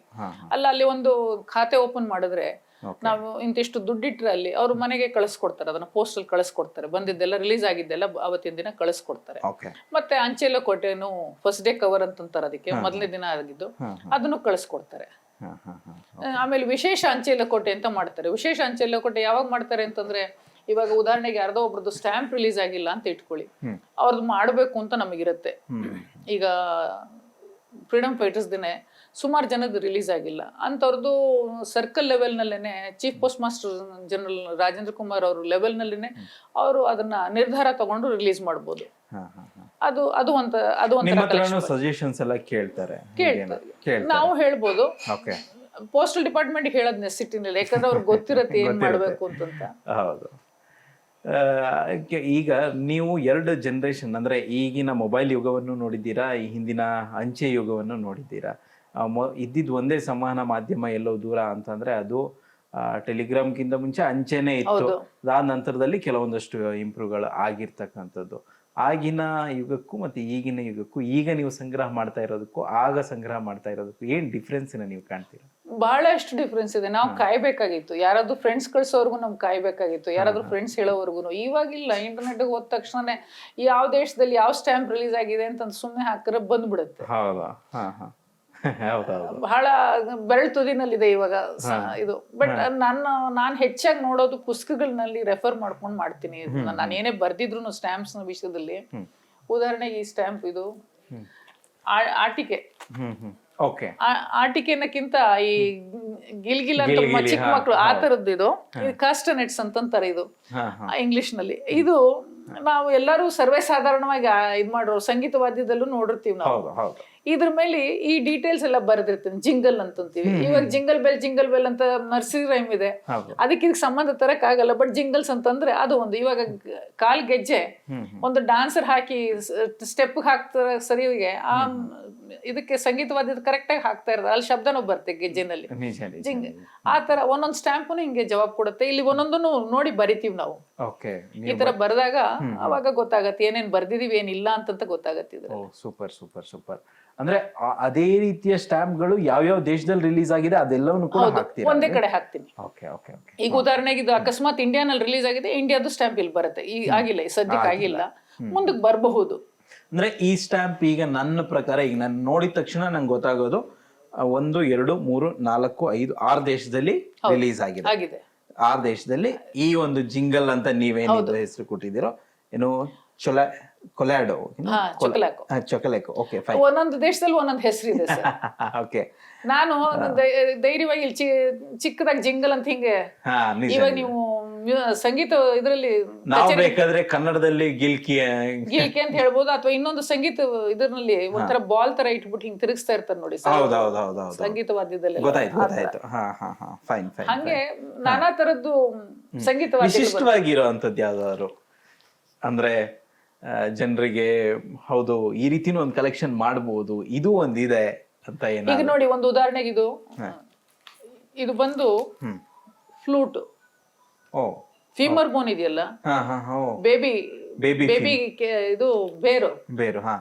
ಅಲ್ಲ ಅಲ್ಲಿ ಒಂದು ಖಾತೆ ಓಪನ್ ಮಾಡಿದ್ರೆ ನಾವು ಇಂತಿಷ್ಟು ದುಡ್ಡಿಟ್ರೆ ಅಲ್ಲಿ ಅವ್ರ ಮನೆಗೆ ಕಳಿಸ್ಕೊಡ್ತಾರೆ ಅದನ್ನ ಪೋಸ್ಟಲ್ ಅಲ್ಲಿ ಕಳಿಸ್ಕೊಡ್ತಾರೆ. ಬಂದಿದ್ದೆಲ್ಲ ರಿಲೀಸ್ ಆಗಿದ್ದೆಲ್ಲ ಅವತ್ತಿನ ದಿನ ಕಳಿಸ್ಕೊಡ್ತಾರೆ. ಮತ್ತೆ ಅಂಚೆಲ್ಲ ಕೋಟೆನು ಫಸ್ಟ್ ಡೇ ಕವರ್ ಅಂತಂತಾರೆ ಅದಕ್ಕೆ ಮೊದಲನೇ ದಿನ ಆಗಿದ್ದು. ಅದನ್ನು ಕಳಿಸ್ಕೊಡ್ತಾರೆ. ಆಮೇಲೆ ವಿಶೇಷ ಅಂಚೆ ಲಕೋಟೆ ಅಂತ ಮಾಡ್ತಾರೆ? ವಿಶೇಷ ಅಂಚೆ ಲಕೋಟೆ ಯಾವಾಗ ಮಾಡ್ತಾರೆ ಅಂತಂದ್ರೆ ಇವಾಗ ಉದಾಹರಣೆಗೆ ಯಾರ್ದೋ ಒಬ್ರದ್ದು ಸ್ಟ್ಯಾಂಪ್ ರಿಲೀಸ್ ಆಗಿಲ್ಲ ಅಂತ ಇಟ್ಕೊಳ್ಳಿ. ಅವ್ರದ್ದು ಮಾಡಬೇಕು ಅಂತ ನಮಗಿರುತ್ತೆ. ಈಗ ಫ್ರೀಡಮ್ ಫೈಟರ್ಸ್ ದಿನ ಸುಮಾರು ಜನದ್ದು ರಿಲೀಸ್ ಆಗಿಲ್ಲ. ಅಂಥವ್ರದ್ದು circle ಲೆವೆಲ್ನಲ್ಲೇ chief post master general Rajendra Kumar ಅವ್ರ ಲೆವೆಲ್ನಲ್ಲೇ ಅವರು ಅದನ್ನ ನಿರ್ಧಾರ ತಗೊಂಡು ರಿಲೀಸ್ ಮಾಡ್ಬೋದು. ಅದು ಅದು ಒಂದು ಅದು ಹತ್ರನೂ ಸಜೆಷನ್ಸ್ ಎಲ್ಲ ಕೇಳ್ತಾರೆ. ಕೇಳ್ತಾರೆ. ನಾವು ಹೇಳ್ಬೋದು. ಓಕೆ ಪೋಸ್ಟಲ್ ಡಿಪಾರ್ಟ್ಮೆಂಟ್ ಹೇಳೋದ್ ನೆಸಿಟಿನಲ್ಲಿ ಯಾಕಂದ್ರೆ ಅವ್ರಿಗೆ ಗೊತ್ತಿರತ್ತೆ ಏನ್ ಮಾಡ್ಬೇಕು ಅಂತ ಹೌದು. ಈಗ ನೀವು ಎರಡು ಜನರೇಷನ್ ಅಂದ್ರೆ ಈಗಿನ ಮೊಬೈಲ್ ಯುಗವನ್ನು ನೋಡಿದ್ದೀರಾ ಈ ಹಿಂದಿನ ಅಂಚೆ ಯುಗವನ್ನು ನೋಡಿದ್ದೀರಾ? ಇದ್ದಿದ್ ಇದ್ದಿದ್ದು ಒಂದೇ ಸಂವಹನ ಮಾಧ್ಯಮ ಎಲ್ಲೋ ದೂರ ಅಂತಂದ್ರೆ ಅದು ಟೆಲಿಗ್ರಾಮ್ಗಿಂತ ಮುಂಚೆ ಅಂಚೆನೆ ಇತ್ತು. ಆ ಅದಾದ ನಂತರದಲ್ಲಿ ಕೆಲವೊಂದಷ್ಟು ಇಂಪ್ರೂವ್ಗಳು ಆಗಿರ್ತಕ್ಕಂಥದ್ದು. ಆಗಿನ ಯುಗಕ್ಕೂ ಮತ್ತೆ ಈಗಿನ ಯುಗಕ್ಕೂ ಈಗ ನೀವು ಸಂಗ್ರಹ ಮಾಡ್ತಾ ಇರೋದಕ್ಕೂ ಆಗ ಸಂಗ್ರಹ ಮಾಡ್ತಾ ಇರೋದಕ್ಕೂ ಏನ್ ಡಿಫ್ರೆನ್ಸ್ ನೀವು ಕಾಣ್ತೀರಾ? ಬಹಳಷ್ಟು ಡಿಫ್ರೆನ್ಸ್ ಇದೆ. ನಾವು ಕಾಯ್ಬೇಕಾಗಿತ್ತು. ಯಾರಾದ್ರೂ ಫ್ರೆಂಡ್ಸ್ ಕಳ್ಸೋರ್ಗು ನಮ್ಗೆ ಕಾಯ್ಬೇಕಾಗಿತ್ತು. ಯಾರಾದ್ರೂ ಫ್ರೆಂಡ್ಸ್ ಹೇಳೋವರೆಗೂ ಇವಾಗಿಲ್ಲ ಇಂಟರ್ನೆಟ್ ಹೋದ ತಕ್ಷಣನೇ ಯಾವ ದೇಶದಲ್ಲಿ ಯಾವ ಸ್ಟ್ಯಾಂಪ್ ರಿಲೀಸ್ ಆಗಿದೆ ಅಂತ ಸುಮ್ಮನೆ ಹಾಕಿದ್ರೆ ಬಂದ್ಬಿಡುತ್ತೆ. ಹೌದಾ? ಹಾ ಹಾ. ಹೌದೌದು ಬಹಳ ಬೆರಳು ತುದಿನಲ್ಲಿದೆ ಇವಾಗ ಇದು. ಬಟ್ ನಾನು ನಾನು ಹೆಚ್ಚಾಗಿ ನೋಡೋದು ಪುಸ್ತಕಗಳಲ್ಲಿ ರೆಫರ್ ಮಾಡ್ಕೊಂಡು ಮಾಡ್ತೀನಿ ನಾನು ಏನೇ ಬರ್ದಿದ್ರು ಸ್ಟ್ಯಾಂಪ್ಸ್ನ ವಿಷಯದಲ್ಲಿ. ಉದಾಹರಣೆಗೆ ಈ ಸ್ಟ್ಯಾಂಪ್ ಇದು. ಆಟಿಕೆ. ಆಟಿಕೆನಕ್ಕಿಂತ ಈ ಗಿಲ್ಗಿಲ್ ಅಂತ ಚಿಕ್ಕ ಮಕ್ಕಳು ಆ ತರದ್ದು ಇದು. ಕಾಸ್ಟನೆಟ್ಸ್ ಅಂತಂತಾರೆ ಇದು. ಇಂಗ್ಲಿಷ್ನಲ್ಲಿ ಇದು ನಾವು ಎಲ್ಲರೂ ಸರ್ವೇ ಸಾಧಾರಣವಾಗಿ ಇದ್ ಮಾಡೋ ಸಂಗೀತ ವಾದ್ಯದಲ್ಲೂ ನೋಡಿರ್ತೀವಿ ನಾವು. ಇದ್ರ ಮೇಲೆ ಈ ಡೀಟೇಲ್ಸ್ ಎಲ್ಲ ಬರೆದಿರ್ತೀನಿ ಜಿಂಗಲ್ ಅಂತಂತೀವಿ. ಇವಾಗ ಜಿಂಗಲ್ ಬೆಲ್ ಜಿಂಗಲ್ ಬೆಲ್ ಅಂತ ನರ್ಸರಿ ರೈಮ್ ಇದೆ. ಅದಕ್ಕೆ ಇದಕ್ಕೆ ಸಂಬಂಧ ತರಕ್ ಆಗಲ್ಲ ಬಟ್ ಜಿಂಗಲ್ಸ್ ಅಂತಂದ್ರೆ ಅದು ಒಂದು ಇವಾಗ ಕಾಲ್ ಗೆಜ್ಜೆ ಒಂದು ಡಾನ್ಸರ್ ಹಾಕಿ ಸ್ಟೆಪ್ ಹಾಕ್ತಾರ ಸರಿ ಆ ಇದಕ್ಕೆ ಸಂಗೀತವಾದ ಕರೆಕ್ಟ್ ಆಗಿ ಹಾಕ್ತಾ ಇರೋದು ಅಲ್ಲಿ ಶಬ್ದನೂ ಬರುತ್ತೆ ಗೆಜ್ಜೆನಲ್ಲಿ. ಜಿಂಗ್ ಆ ತರ ಒಂದೊಂದು ಸ್ಟ್ಯಾಂಪು ಹಿಂಗೆ ಜವಾಬ್ ಕೊಡುತ್ತೆ. ಇಲ್ಲಿ ಒಂದೊಂದನ್ನು ನೋಡಿ ಬರಿತೀವಿ ನಾವು. ಈ ತರ ಬರೆದಾಗ ಅವಾಗ ಗೊತ್ತಾಗತ್ತೆ ಏನೇನ್ ಬರ್ದಿದೀವಿ ಏನಿಲ್ಲ ಅಂತ ಗೊತ್ತಾಗತ್ತೆ ಸೂಪರ್ ಸೂಪರ್ ಸೂಪರ್ ಅಂದ್ರೆ ಅದೇ ರೀತಿಯ ಸ್ಟ್ಯಾಂಪ್ಗಳು ಯಾವ್ಯಾವ ದೇಶದಲ್ಲಿ ರಿಲೀಸ್ ಆಗಿದೆ ಅದೆಲ್ಲವನ್ನು ಕೂಡ ಹಾಕ್ತೀರಾ ಒಂದೇ ಕಡೆ ಹಾಕ್ತೀನಿ. ಓಕೆ ಓಕೆ ಓಕೆ ಈಗ ಉದಾಹರಣೆಗೆ ಇದು ಅಕಸ್ಮಾತ್ ಇಂಡಿಯಾನಲ್ಲಿ ರಿಲೀಸ್ ಆಗಿದೆ ಇಂಡಿಯಾದು ಸ್ಟ್ಯಾಂಪ್ ಇಲ್ಲಿ ಬರುತ್ತೆ. ಈ ಆಗಿಲ್ಲ ಈ ಸದ್ಯಕ್ಕೆ ಆಗಿಲ್ಲ. ಮುಂದಕ್ಕೆ ಬರಬಹುದು. ಅಂದ್ರೆ ಈ ಸ್ಟ್ಯಾಂಪ್ ಈಗ ನನ್ನ ಪ್ರಕಾರ ಈಗ ನಾನು ನೋಡಿದ ತಕ್ಷಣ ನಂಗೆ ಗೊತ್ತಾಗೋದು ಒಂದು ಎರಡು ಮೂರು ನಾಲ್ಕು ಐದು ಆರು ದೇಶದಲ್ಲಿ ರಿಲೀಸ್ ಆಗಿದೆ. ಆಗಿದೆ. ಆರು ದೇಶದಲ್ಲಿ ಈ ಒಂದು ಜಿಂಗಲ್ ಅಂತ ನೀವೇನು ಹೆಸರು ಕೊಟ್ಟಿದ್ದೀರೋ ಏನು ಚೊಲ ಕೊಲ್ಯಾಡೋ ಚೊಕಲಾಕು ಚೊಕಲೆಕೋ ಓಕೆ ಫೈನ್ ಒಂದೊಂದು ದೇಶದಲ್ಲಿ ಒಂದೊಂದು ಹೆಸರಿದೆ ಸರ್. ಓಕೆ ನಾನು ಧೈರ್ಯವಾಗಿ ಇಲ್ಲಿ ಚಿಕ್ಕದಾಗಿ ಜಿಂಗಲ್ ಅಂತ ಹಿಂಗೆ ಇವಾಗ ನೀವು ಸಂಗೀತ ಇದರಲ್ಲಿ ನಾವು ಬೇಕಾದ್ರೆ ಕನ್ನಡದಲ್ಲಿ ಗಿಲ್ಕಿ ಗಿಲ್ಕಿ ಅಂತ ಹೇಳ್ಬೋದು ಅಥವಾ ಇನ್ನೊಂದು ಸಂಗೀತ ಇದರಲ್ಲಿ ಒಂಥರ ಬಾಲ್ ತರ ಇಟ್ಬಿಟ್ಟು ಹಿಂಗ್ ತಿರುಗಿಸ್ತಾ ಇರ್ತಾರೆ ನೋಡಿ ಸಂಗೀತ ವಾದ್ಯದಲ್ಲಿ. ಗೊತ್ತಾಯ್ತು ಗೊತ್ತಾಯ್ತು. ಹಾ ಹಾ ಹಾ ಫೈನ್ ಫೈನ್ ಹಂಗೆ ನಾನಾ ತರದ್ದು ಸಂಗೀತ ವಾದ್ಯ ವಿಶಿಷ್ಟವಾಗಿರೋ ಅಂಥದ್ದು ಯಾವ್ದಾದ್ರು? ಅಂದ್ರೆ ಜನರಿಗೆ ಹೌದು ಈ ರೀತಿನೂ ಒಂದು ಕಲೆಕ್ಷನ್ ಮಾಡಬಹುದು ಇದು ಒಂದಿದೆ ಅಂತ ಏನು ಈಗ ನೋಡಿ ಒಂದು ಉದಾಹರಣೆಗೆ ಇದು. ಇದು ಬಂದು ಫ್ಲೂಟ್ ಓ. ಫೀಮರ್ ಬೋನ್ ಇದೆಯಲ್ಲ? ಬೇಬಿ ಬೇಬಿ ಬೇಬಿ ಇದು ಬೇರು. ಬೇರು ಹಾ.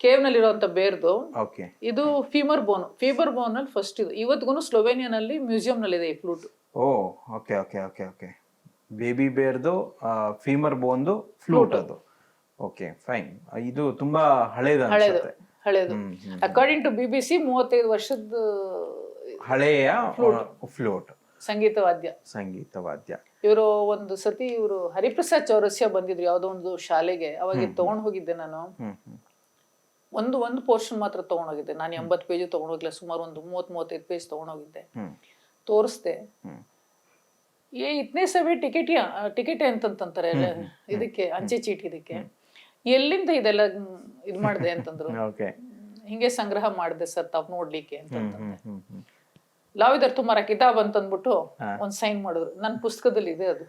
ಕೇವ್ ನಲ್ಲಿರುವಂತ ಬೇರ್ದು. ಓಕೆ. ಇದು ಫೀಮರ್ ಬೋನ್ ಫೀಮರ್ ಬೋನ್ ಅಲ್ಲಿ ಫಸ್ಟ್ ಇದು. ಇವತ್ತಿಗೂ ಸ್ಲೋವೇನಿಯಾನಲ್ಲಿ ಮ್ಯೂಸಿಯಂ ನಲ್ಲಿ ಇದೆ ಈ ಫ್ಲೂಟ್ ಓ okay okay okay okay. Baby ಬೇರ್ದು femur ಬೋನ್ದು ಫ್ಲೂಟ್ ಅದು. ಓಕೆ ಫೈನ್ ಇದು ತುಂಬಾ ಹಳೇದು ಹಳೇದು ಹ್ಮ್. According to B B C ಮೂವತ್ತೈದು ವರ್ಷದ ಹಳೆಯ ಫ್ಲೋಟ್. ಸಂಗೀತ ವಾದ್ಯ ಸಂಗೀತ ವಾದ್ಯ ಇವರು ಒಂದು ಸತಿ ಇವರು ಹರಿಪ್ರಸಾದ್ ಚೌರಸ್ಯ ಬಂದಿದ್ರು ಯಾವ್ದೋ ಒಂದು ಶಾಲೆಗೆ. ಅವಾಗ ತಗೊಂಡ್ ಹೋಗಿದ್ದೆ ನಾನು. ಒಂದು ಒಂದು ಪೋರ್ಷನ್ ಮಾತ್ರ ತಗೊಂಡೋಗಿದ್ದೆ ನಾನು ಎಂಬತ್ತು ಪೇಜ್ ತಗೊಂಡೋಗಿಲ್ಲ ಸುಮಾರು ಒಂದು ಮೂವತ್ ಮೂವತ್ತೈದು ಪೇಜ್ ತಗೊಂಡೋಗಿದ್ದೆ ತೋರಿಸ್ದೆ. ಏ ಇತ್ತನೇ ಸಭೆ ಟಿಕೆಟ್ ಟಿಕೆಟ್ ಅಂತಂತಾರೆ ಇದಕ್ಕೆ ಅಂಚೆ ಚೀಟಿ ಇದಕ್ಕೆ. ಎಲ್ಲಿಂದ ಇದೆಲ್ಲ ಇದು ಮಾಡಿದೆ ಅಂತಂದ್ರು? ಹಿಂಗೆ ಸಂಗ್ರಹ ಮಾಡಿದೆ ಸರ್ ತಾವ್ ನೋಡ್ಲಿಕ್ಕೆ ಲಾವಿದರ್ ತುಮಾರ ಕಿತಾಬ್ ಅಂತಂದ್ಬಿಟ್ಟು ಒಂದ್ ಸೈನ್ ಮಾಡಿದ್ರು. ನನ್ನ ಪುಸ್ತಕದಲ್ಲಿ ಇದೆ ಅದು.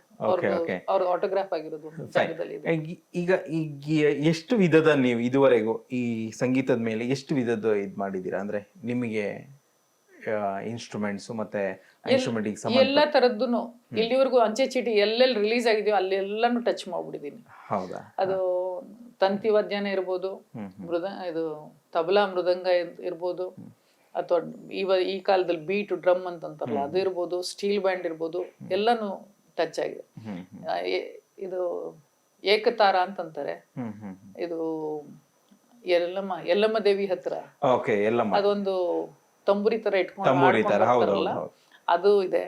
ಅವ್ರ ಆಟೋಗ್ರಾಫ್ ಆಗಿರೋದು ಈಗ- ಈಗ ಎಷ್ಟು ವಿಧದ ನೀವು ಇದುವರೆಗೂ ಈ ಸಂಗೀತದ ಮೇಲೆ ಎಷ್ಟು ವಿಧದ ಇದ್ ಮಾಡಿದೀರಾ? ಅಂದ್ರೆ ನಿಮಗೆ ಇನ್ಸ್ಟ್ರೂಮೆಂಟ್ಸ್ ಮತ್ತೆ ಇನ್ಸ್ಟ್ರೂಮೆಂಟ್ ಎಲ್ಲಾ ತರದ್ದು ಇಲ್ಲಿವರೆಗೂ ಅಂಚೆ ಚೀಟಿ ಎಲ್ಲೆಲ್ಲಿ ರಿಲೀಸ್ ಆಗಿದೆಯೋ ಅಲ್ಲೆಲ್ಲಾನು ಟಚ್ ಮಾಡ್ಬಿಟ್ಟಿದೀನಿ. ಹೌದಾ? ಅದು ತಂತಿ ವಾದ್ಯನೇ ಇರ್ಬೋದು ಮೃದ ಇದು ತಬಲಾ ಮೃದಂಗ ಇರ್- ಇರ್ಬೋದು ಅಥವಾ ಇವ ಈ ಕಾಲದಲ್ಲಿ ಬೀಟ್ ಡ್ರಮ್ ಅಂತಂತಾರಲ್ಲ ಅದು ಇರ್ಬೋದು ಸ್ಟೀಲ್ ಬ್ಯಾಂಡ್ ಇರ್ಬೋದು ಎಲ್ಲಾನು ಟಚ್ ಆಗಿದೆ. ಇದು ಏಕತಾರ ಅಂತಂತಾರೆ. ಇದು ಎಲ್ಲಮ್ಮ ಎಲ್ಲಮ್ಮ ದೇವಿ ಹತ್ರ. ಅದೊಂದು ತಂಬುರಿ ತರ ಇಟ್ಕೊಂಡು ಅದು ಇದೆ.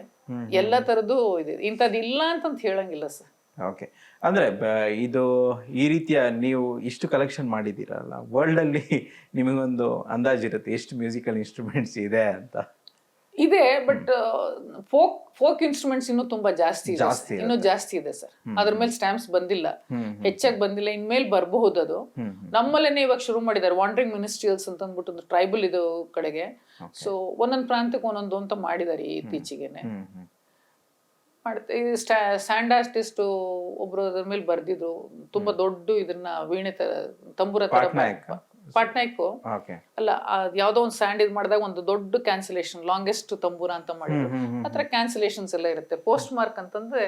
ಎಲ್ಲ ತರದ್ದು ಇದೆ ಇಂಥದ್ದು ಇಲ್ಲ ಅಂತ ಹೇಳಂಗಿಲ್ಲ ಸರ್. ಓಕೆ. ಅಂದ್ರೆ ಇದು ಈ ರೀತಿಯ ನೀವು ಇಷ್ಟು ಕಲೆಕ್ಷನ್ ಮಾಡಿದ್ದೀರಲ್ಲ ವರ್ಲ್ಡ್ ಅಲ್ಲಿ ನಿಮಗೊಂದು ಅಂದಾಜಿರುತ್ತೆ ಎಷ್ಟು ಮ್ಯೂಸಿಕಲ್ ಇನ್ಸ್ಟ್ರೂಮೆಂಟ್ಸ್ ಇದೆ ಅಂತ. ಇದೆ ಬಟ್ ಫೋಕ್ ಫೋಕ್ ಇನ್ಸ್ಟ್ರೂಮೆಂಟ್ಸ್ ಇನ್ನೂ ತುಂಬಾ ಜಾಸ್ತಿ ಇದೆ ಇನ್ನೂ ಜಾಸ್ತಿ ಇದೆ ಸರ್. ಅದ್ರ ಮೇಲೆ ಸ್ಟ್ಯಾಂಪ್ಸ್ ಬಂದಿಲ್ಲ. ಹೆಚ್ಚಾಗಿ ಬಂದಿಲ್ಲ ಇನ್ಮೇಲೆ ಬರಬಹುದು ಅದು ನಮ್ಮಲ್ಲೇನೆ ಇವಾಗ ಶುರು ಮಾಡಿದ್ದಾರೆ ವಾಂಡ್ರಿಂಗ್ ಮಿನಿಸ್ಟ್ರಿಯಲ್ಸ್ ಅಂತ ಅಂದ್ಬಿಟ್ಟು ಒಂದು ಟ್ರೈಬಲ್ ಇದು ಕಡೆಗೆ. ಸೊ ಒಂದೊಂದು ಪ್ರಾಂತ್ಯಕ್ಕೆ ಒಂದೊಂದು ಅಂತ ಮಾಡಿದ್ದಾರೆ ಇತ್ತೀಚೆಗೆನೆ. ಮಾಡುತ್ತೆ ಈ ಸ್ಯಾಂಡ್ ಆರ್ಟಿಸ್ಟು ಒಬ್ರು ಅದ್ರ ಮೇಲೆ ಬರ್ದಿದ್ರು. ತುಂಬಾ ದೊಡ್ಡ ಇದನ್ನ ವೀಣೆ ತರ ತಂಬೂರ ತರ ಪಾಟ್ನಾಯಕ್. ಪಾಟ್ನಾಯ್ಕು. ಓಕೆ. ಅಲ್ಲ ಅದ್ ಯಾವ್ದೋ ಒಂದು ಸ್ಯಾಂಡ್ ಇದು ಮಾಡಿದಾಗ ಒಂದು ದೊಡ್ಡ ಕ್ಯಾನ್ಸಲೇಷನ್ ಲಾಂಗೆಸ್ಟ್ ತಂಬೂರ ಅಂತ ಮಾಡಿದ್ರು. ಆ ಥರ ಕ್ಯಾನ್ಸಲೇಷನ್ಸ್ ಎಲ್ಲ ಇರುತ್ತೆ. ಪೋಸ್ಟ್ ಮಾರ್ಕ್ ಅಂತಂದ್ರೆ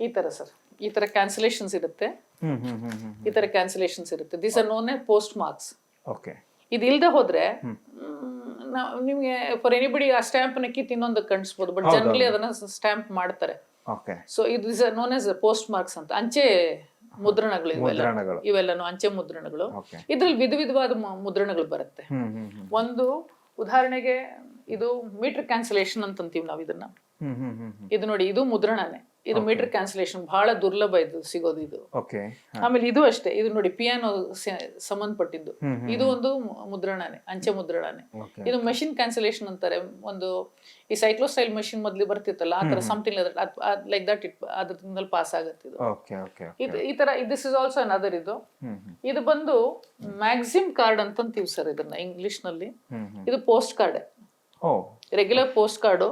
ಈ ತರ ಸರ್. ಈ ತರ ಕ್ಯಾನ್ಸಲೇಷನ್ಸ್ ಇರುತ್ತೆ. ಹ್ಮ್ ಹ್ಮ್ ಹ್ಮ್ ಹ್ಮ್ ಈ ತರ ಕ್ಯಾನ್ಸಲೇಷನ್ಸ್ ಇರುತ್ತೆ. This are known post marks okay. ಇದು ಇಲ್ದೆ ಹೋದ್ರೆ ಮ್, ನಾವ್ ನಿಮ್ಗೆ ಫಾರ್ ಎನಿಬಡಿ ಆ ಸ್ಟ್ಯಾಂಪ್ನ ಕಿತ್ತು ಇನ್ನೊಂದು ಕಣಿಸ್ಬೋದು ಬಟ್ ಜನರಲಿ ಅದನ್ನ ಸ್ಟ್ಯಾಂಪ್ ಮಾಡ್ತಾರೆ. Okay so this is known as post marks ಅಂತ. ಅಂಚೆ ಮುದ್ರಣಗಳು ಇವೆಲ್ಲ. ಇವೆಲ್ಲನು ಅಂಚೆ ಮುದ್ರಣಗಳು. ಇದ್ರಲ್ಲಿ ವಿಧ ವಿಧವಾದ ಮುದ್ರಣಗಳು ಬರುತ್ತೆ. ಒಂದು ಉದಾಹರಣೆಗೆ ಇದು ಮೀಟರ್ ಕ್ಯಾನ್ಸಲೇಷನ್ ಅಂತ ಅಂತೀವಿ ನಾವು ಇದನ್ನ ಇದು ನೋಡಿ ಇದು ಮುದ್ರಣನೇ. ಇದು ಮೀಟರ್ ಕ್ಯಾನ್ಸಲೇಷನ್ ಬಹಳ ದುರ್ಲಭ ಇದು ಸಿಗೋದು ಇದು. ಆಮೇಲೆ ಇದು ಅಷ್ಟೇ ಇದು ನೋಡಿ ಪಿಯಾನೋ ಸಂಬಂಧಪಟ್ಟಿದ್ದು. ಇದು ಒಂದು ಮುದ್ರಣಾನೇ ಅಂಚೆ ಮುದ್ರಣಾನೇ. ಇದು ಮೆಷಿನ್ ಕ್ಯಾನ್ಸಲೇಷನ್ ಅಂತಾರೆ ಒಂದು ಈ ಸೈಕ್ಲೋಸ್ಟೈಲ್ ಮೆಷಿನ್ ಮೊದ್ಲು ಬರ್ತಿತ್ತಲ್ಲ ಆ ತರ ಸಮಥಿಂಗ್ ಲೈಕ್ ದಟ್ ಇಟ್ ಅದ್ರಿಂದ ಪಾಸ್ ಆಗುತ್ತೆ ಇದು. ಈ ತರ ದಿಸ್ ಇಸ್ ಆಲ್ಸೋ ಅನದರ್ ಇದು. ಹ್ಮ್ ಹ್ಮ್. ಇದು ಬಂದು ಮ್ಯಾಕ್ಸಿಮ್ ಕಾರ್ಡ್ ಅಂತ ಅಂತೀವಿ ಸರ್ ಇದನ್ನ ಇಂಗ್ಲಿಷ್ನಲ್ಲಿ. ಇದು post card regular post card